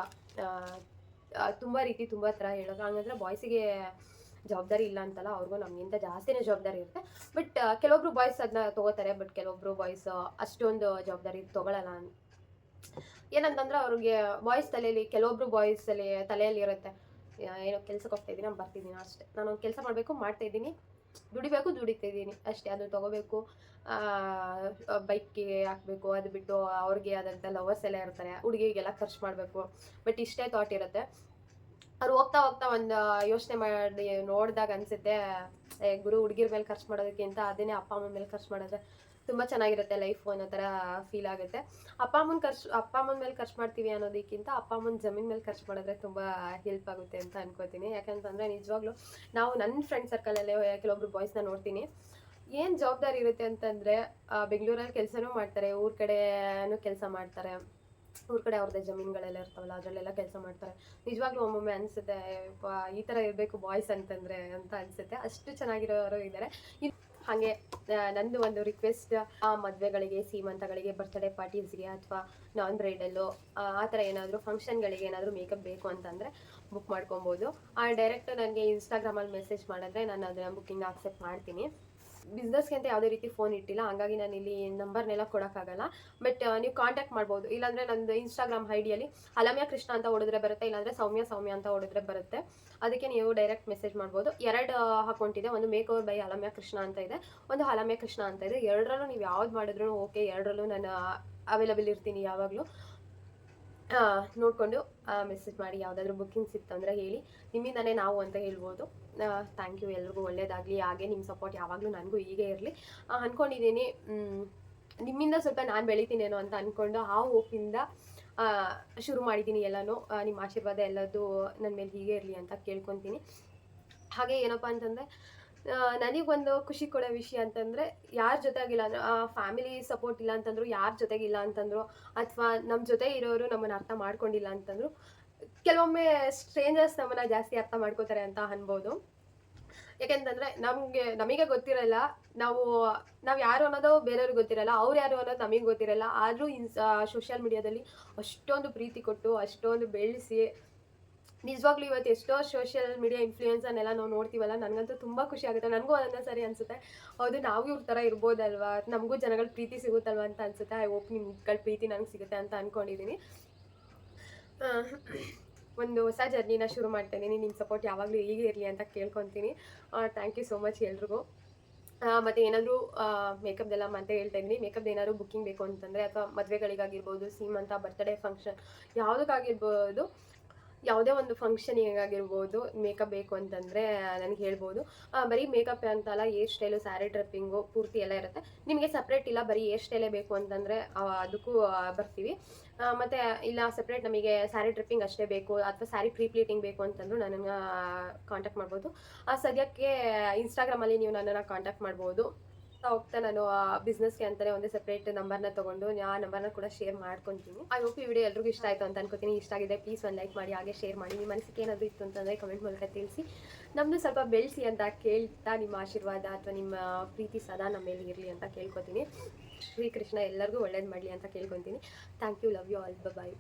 ತುಂಬ ರೀತಿ ತುಂಬ ಥರ ಹೇಳೋದು. ಹಂಗಂದ್ರೆ ಬಾಯ್ಸಿಗೆ ಜವಾಬ್ದಾರಿ ಇಲ್ಲ ಅಂತಲ್ಲ, ಅವ್ರಿಗೂ ನಮಗಿಂತ ಜಾಸ್ತಿನೇ ಜವಾಬ್ದಾರಿ ಇರುತ್ತೆ. ಬಟ್ ಕೆಲವೊಬ್ರು ಬಾಯ್ಸ್ ಅದನ್ನ ತಗೋತಾರೆ ಬಟ್ ಕೆಲವೊಬ್ರು ಬಾಯ್ಸ್ ಅಷ್ಟೊಂದು ಜವಾಬ್ದಾರಿ ತೊಗೊಳಲ್ಲ ಏನಂತಂದ್ರೆ ಅವ್ರಿಗೆ ಬಾಯ್ಸ್ ತಲೆಯಲ್ಲಿ, ಕೆಲವೊಬ್ರು ಬಾಯ್ಸ್ ಅಲ್ಲಿ ತಲೆಯಲ್ಲಿ ಇರುತ್ತೆ. ಏನೋ ಕೆಲ್ಸಕ್ಕೆ ಹೋಗ್ತಾ ಇದ್ದೀನಿ ನಾನು ಬರ್ತಿದ್ದೀನಿ ಅಷ್ಟೇ. ನಾನು ಒಂದು ಕೆಲಸ ಮಾಡಬೇಕು, ಮಾಡ್ತಾ ಇದ್ದೀನಿ. ದುಡಿಬೇಕು, ದುಡಿತಾ ಇದ್ದೀನಿ. ಅಷ್ಟೇ, ಅದು ತಗೋಬೇಕು. ಬೈಕ್ಗೆ ಹಾಕಬೇಕು, ಅದು ಬಿಟ್ಟು ಅವ್ರಿಗೆ ಆದಂಥ ಲವರ್ಸ್ ಎಲ್ಲ ಇರ್ತಾರೆ. ಹುಡುಗಿಗೆಲ್ಲ ಖರ್ಚು ಮಾಡಬೇಕು. ಬಟ್ ಇಷ್ಟೇ ಥಾಟ್ ಇರುತ್ತೆ. ಅವ್ರು ಹೋಗ್ತಾ ಹೋಗ್ತಾ ಒಂದು ಯೋಚನೆ ಮಾಡಿ ನೋಡಿದಾಗ ಅನಿಸುತ್ತೆ ಗುರು, ಹುಡುಗಿರ ಮೇಲೆ ಖರ್ಚು ಮಾಡೋದಕ್ಕಿಂತ ಅದನ್ನೇ ಅಪ್ಪ, ಅಮ್ಮ ಮೇಲೆ ಖರ್ಚು ಮಾಡಿದ್ರೆ ತುಂಬ ಚೆನ್ನಾಗಿರುತ್ತೆ ಲೈಫ್ ಅನ್ನೋ ಥರ ಫೀಲ್ ಆಗುತ್ತೆ. ಅಪ್ಪ ಅಮ್ಮನ ಖರ್ಚು, ಅಪ್ಪ ಅಮ್ಮನ ಮೇಲೆ ಖರ್ಚು ಮಾಡ್ತೀವಿ ಅನ್ನೋದಕ್ಕಿಂತ ಅಪ್ಪ ಅಮ್ಮನ ಜಮೀನ್ ಮೇಲೆ ಖರ್ಚು ಮಾಡಿದ್ರೆ ತುಂಬ ಹೆಲ್ಪ್ ಆಗುತ್ತೆ ಅಂತ ಅನ್ಕೋತೀನಿ. ಯಾಕಂತಂದರೆ ನಿಜವಾಗ್ಲೂ ನಾವು ನನ್ನ ಫ್ರೆಂಡ್ ಸರ್ಕಲಲ್ಲೇ ಕೆಲವೊಬ್ರು ಬಾಯ್ಸ್ನ ನೋಡ್ತೀನಿ. ಏನು ಜವಾಬ್ದಾರಿ ಇರುತ್ತೆ ಅಂತಂದರೆ ಬೆಂಗಳೂರಲ್ಲಿ ಕೆಲಸನೂ ಮಾಡ್ತಾರೆ, ಊರ ಕಡೆನೂ ಕೆಲಸ ಮಾಡ್ತಾರೆ. ಊರ ಕಡೆ ಅವ್ರದ್ದೇ ಜಮೀನುಗಳೆಲ್ಲ ಇರ್ತಾವಲ್ಲ, ಅದರಲ್ಲೆಲ್ಲ ಕೆಲಸ ಮಾಡ್ತಾರೆ. ನಿಜವಾಗ್ಲೂ ಒಮ್ಮೊಮ್ಮೆ ಅನಿಸುತ್ತೆ ಈ ಥರ ಇರಬೇಕು ಬಾಯ್ಸ್ ಅಂತಂದರೆ ಅಂತ ಅನಿಸುತ್ತೆ. ಅಷ್ಟು ಚೆನ್ನಾಗಿರೋರು ಇದ್ದಾರೆ. ಹಾಗೆ ನಂದು ಒಂದು ರಿಕ್ವೆಸ್ಟ್ ಆ, ಮದುವೆಗಳಿಗೆ, ಸೀಮಂತಗಳಿಗೆ ಬರ್ತ್ಡೇ ಪಾರ್ಟೀಸ್ಗೆ ಅಥವಾ ನಾನ್ ಬ್ರೈಡಲ್ಲು ಆ ಥರ ಏನಾದರೂ ಫಂಕ್ಷನ್ಗಳಿಗೆ ಏನಾದರೂ ಮೇಕಪ್ ಬೇಕು ಅಂತಂದರೆ ಬುಕ್ ಮಾಡ್ಕೊಬೋದು. ಆ ಡೈರೆಕ್ಟ್ ನನಗೆ ಇನ್ಸ್ಟಾಗ್ರಾಮಲ್ಲಿ ಮೆಸೇಜ್ ಮಾಡಿದ್ರೆ ನಾನು ಅದನ್ನು ಬುಕ್ಕಿಂಗ್ ಆಕ್ಸೆಪ್ಟ್ ಮಾಡ್ತೀನಿ. ಬಿಸ್ನೆಸ್ಗೆ ಅಂತ ಯಾವುದೇ ರೀತಿ ಫೋನ್ ಇಟ್ಟಿಲ್ಲ. ಹಂಗಾಗಿ ನಾನು ಇಲ್ಲಿ ನಂಬರ್ನೆಲ್ಲ ಕೊಡೋಕ್ಕಾಗಲ್ಲ. ಬಟ್ ನೀವು ಕಾಂಟ್ಯಾಕ್ಟ್ ಮಾಡ್ಬೋದು. ಇಲ್ಲಾಂದರೆ ನಂದು ಇನ್ಸ್ಟಾಗ್ರಾಮ್ ಐಡಿಯಲ್ಲಿ ಅಲಮ್ಯ ಕೃಷ್ಣ ಅಂತ ಹೊಡೆದ್ರೆ ಬರುತ್ತೆ, ಇಲ್ಲಾಂದರೆ ಸೌಮ್ಯ ಸೌಮ್ಯ ಅಂತ ಹೊಡೆದ್ರೆ ಬರುತ್ತೆ. ಅದಕ್ಕೆ ನೀವು ಡೈರೆಕ್ಟ್ ಮೆಸೇಜ್ ಮಾಡ್ಬೋದು. ಎರಡು ಅಕೌಂಟ್ ಇದೆ. ಒಂದು makeover by Alamya Krishna ಅಂತ ಇದೆ. ಒಂದು ಅಲಮ್ಯ ಕೃಷ್ಣ ಅಂತ ಇದೆ. ಎರಡರಲ್ಲೂ ನೀವು ಯಾವ್ದು ಮಾಡಿದ್ರು ಓಕೆ ಎರಡರಲ್ಲೂ ನಾನು ಅವೈಲಬಲ್ ಇರ್ತೀನಿ ಯಾವಾಗಲೂ. ನೋಡಿಕೊಂಡು ಮೆಸೇಜ್ ಮಾಡಿ. ಯಾವುದಾದ್ರು ಬುಕ್ಕಿಂಗ್ಸ್ ಇತ್ತು ಅಂದರೆ ಹೇಳಿ. ನಿಮ್ಮಿಂದನೇ ನಾವು ಅಂತ ಹೇಳ್ಬೋದು. ಥ್ಯಾಂಕ್ ಯು ಎಲ್ರಿಗೂ ಒಳ್ಳೇದಾಗಲಿ. ಹಾಗೆ ನಿಮ್ಮ ಸಪೋರ್ಟ್ ಯಾವಾಗಲೂ ನನಗೂ ಹೀಗೆ ಇರಲಿ. ಅಂದ್ಕೊಂಡಿದ್ದೀನಿ ನಿಮ್ಮಿಂದ ಸ್ವಲ್ಪ ನಾನು ಬೆಳಿತೀನೇನೋ ಅಂತ ಅಂದ್ಕೊಂಡು ಆ ಹೋಪಿಂದ ಶುರು ಮಾಡಿದ್ದೀನಿ ಎಲ್ಲನೂ. ನಿಮ್ಮ ಆಶೀರ್ವಾದ ಎಲ್ಲದೂ ನನ್ನ ಮೇಲೆ ಹೀಗೆ ಇರಲಿ ಅಂತ ಕೇಳ್ಕೊತೀನಿ. ಹಾಗೆ ಏನಪ್ಪ ಅಂತಂದರೆ ನನಗೊಂದು ಖುಷಿ ಕೊಡೋ ವಿಷಯ ಅಂತಂದರೆ, ಯಾರ ಜೊತೆಗಿಲ್ಲ ಅಂದ್ರೆ ಫ್ಯಾಮಿಲಿ ಸಪೋರ್ಟ್ ಇಲ್ಲ ಅಂತಂದ್ರು, ಯಾರ ಜೊತೆಗಿಲ್ಲ ಅಂತಂದ್ರು, ಅಥವಾ ನಮ್ಮ ಜೊತೆ ಇರೋರು ನಮ್ಮನ್ನು ಅರ್ಥ ಮಾಡ್ಕೊಂಡಿಲ್ಲ ಅಂತಂದ್ರು ಕೆಲವೊಮ್ಮೆ ಸ್ಟ್ರೇಂಜರ್ಸ್ ನಮ್ಮನ್ನ ಜಾಸ್ತಿ ಅರ್ಥ ಮಾಡ್ಕೋತಾರೆ ಅಂತ ಅನ್ಬೋದು. ಯಾಕೆಂತಂದ್ರೆ ನಮಗೆ ನಮಗೆ ಗೊತ್ತಿರಲ್ಲ, ನಾವು ನಾವು ಯಾರು ಅನ್ನೋದು ಬೇರೆಯವ್ರಿಗೆ ಗೊತ್ತಿರಲ್ಲ, ಅವ್ರು ಯಾರು ಅನ್ನೋದು ನಮಗೆ ಗೊತ್ತಿರಲ್ಲ. ಆದರೂ ಇನ್ಸ್ ಸೋಷಿಯಲ್ ಮೀಡಿಯಾದಲ್ಲಿ ಅಷ್ಟೊಂದು ಪ್ರೀತಿ ಕೊಟ್ಟು, ಅಷ್ಟೊಂದು ಬೆಳೆಸಿ, ನಿಜವಾಗ್ಲೂ ಇವತ್ತು ಎಷ್ಟೋ ಸೋಷಿಯಲ್ ಮೀಡಿಯಾ ಇನ್ಫ್ಲೂಯೆನ್ಸನ್ನೆಲ್ಲ ನಾವು ನೋಡ್ತೀವಲ್ಲ, ನನಗಂತೂ ತುಂಬ ಖುಷಿ ಆಗುತ್ತೆ. ನನಗೂ ಅದನ್ನ ಸರಿ ಅನಿಸುತ್ತೆ. ಹೌದು, ನಾವು ಇವ್ರ ಥರ ಇರ್ಬೋದಲ್ವಾ? ನಮಗೂ ಜನಗಳ ಪ್ರೀತಿ ಸಿಗುತ್ತಲ್ವ ಅಂತ ಅನಿಸುತ್ತೆ. ಐ ಹೋಪ್ ನಿಮ್ಗಳ ಪ್ರೀತಿ ನನಗೆ ಸಿಗುತ್ತೆ ಅಂತ ಅಂದ್ಕೊಂಡಿದ್ದೀನಿ ಒಂದು ಹೊಸ ಜರ್ನಿನ ಶುರು ಮಾಡ್ತಾ ಇದ್ದೀನಿ ನಿಮ್ಮ ಸಪೋರ್ಟ್ ಯಾವಾಗಲೂ ಹೀಗೆ ಇರಲಿ ಅಂತ ಕೇಳ್ಕೊತೀನಿ. ಥ್ಯಾಂಕ್ ಯು ಸೋ ಮಚ್ ಎಲ್ರಿಗೂ. ಮತ್ತೆ ಏನಾದರೂ ಮೇಕಪ್ದೆಲ್ಲ ಮತ್ತೆ ಹೇಳ್ತಾ ಇದ್ದೀನಿ. ಮೇಕಪ್ ಏನಾದರೂ ಬುಕ್ಕಿಂಗ್ ಬೇಕು ಅಂತಂದರೆ ಅಥವಾ ಮದುವೆಗಳಿಗಾಗಿರ್ಬೋದು, ಸೀಮಂತ ಬರ್ತ್ಡೇ ಫಂಕ್ಷನ್ ಯಾವುದಕ್ಕಾಗಿರ್ಬೋದು, ಯಾವುದೇ ಒಂದು ಫಂಕ್ಷನಿಗಾಗಿರ್ಬೋದು ಮೇಕಪ್ ಬೇಕು ಅಂತಂದರೆ ನನಗೆ ಹೇಳ್ಬೋದು. ಬರೀ ಮೇಕಪ್ ಅಂತಲ್ಲ ಏರ್ ಸ್ಟೈಲು ಸ್ಯಾರಿ ಡ್ರಪ್ಪಿಂಗು ಪೂರ್ತಿ ಎಲ್ಲ ಇರುತ್ತೆ. ನಿಮಗೆ ಸಪ್ರೇಟ್ ಇಲ್ಲ, ಬರೀ ಏರ್ ಸ್ಟೈಲೇ ಬೇಕು ಅಂತಂದರೆ ಅದಕ್ಕೂ ಬರ್ತೀವಿ. ಮತ್ತೆ ಇಲ್ಲ ಸಪ್ರೇಟ್ ನಮಗೆ ಸ್ಯಾರಿ ಡ್ರಿಪ್ಪಿಂಗ್ ಅಷ್ಟೇ ಬೇಕು, ಅಥವಾ ಸ್ಯಾರಿ ಪ್ರೀ ಪ್ಲೀಟಿಂಗ್ ಬೇಕು ಅಂತಂದ್ರು ನನ್ನನ್ನು ಕಾಂಟ್ಯಾಕ್ಟ್ ಮಾಡ್ಬೋದು. ಆ, ಸದ್ಯಕ್ಕೆ ಇನ್ಸ್ಟಾಗ್ರಾಮಲ್ಲಿ ನೀವು ನನ್ನನ್ನು ಕಾಂಟ್ಯಾಕ್ಟ್ ಮಾಡ್ಬೋದು. ಹೋಗ್ತಾ ನಾನು ಬಿಸ್ನೆಸ್ಗೆ ಅಂತಲೇ ಒಂದು ಸಪ್ರೇಟ್ ನಂಬರ್ನ ತೊಗೊಂಡು ಆ ನಂಬರ್ನ ಕೂಡ ಶೇರ್ ಮಾಡ್ಕೊತೀನಿ. ಐ ಹೋಪ್ ಈ ವಿಡಿಯೋ ಎಲ್ರಿಗೂ ಇಷ್ಟ ಆಯಿತು ಅಂತ ಅನ್ಕೋತೀನಿ. ಇಷ್ಟ ಆಗಿದೆ ಪ್ಲೀಸ್ ಒಂದು ಲೈಕ್ ಮಾಡಿ, ಹಾಗೆ ಶೇರ್ ಮಾಡಿ. ನಿಮ್ಮ ಮನಸ್ಸಿಗೆ ಏನಾದರೂ ಇತ್ತು ಅಂತಂದರೆ ಕಮೆಂಟ್ ಮೂಲಕ ತಿಳಿಸಿ. ನಮ್ಮದು ಸ್ವಲ್ಪ ಬೆಳೆಸಿ ಅಂತ ಕೇಳ್ತಾ ನಿಮ್ಮ ಆಶೀರ್ವಾದ ಅಥವಾ ನಿಮ್ಮ ಪ್ರೀತಿ ಸದಾ ನಮ್ಮ ಮೇಲೆ ಇರಲಿ ಅಂತ ಕೇಳ್ಕೊತೀನಿ. ಶ್ರೀಕೃಷ್ಣ ಎಲ್ಲರಿಗೂ ಒಳ್ಳೇದು ಮಾಡಲಿ ಅಂತ ಕೇಳ್ಕೊತೀನಿ. Thank you love you all bye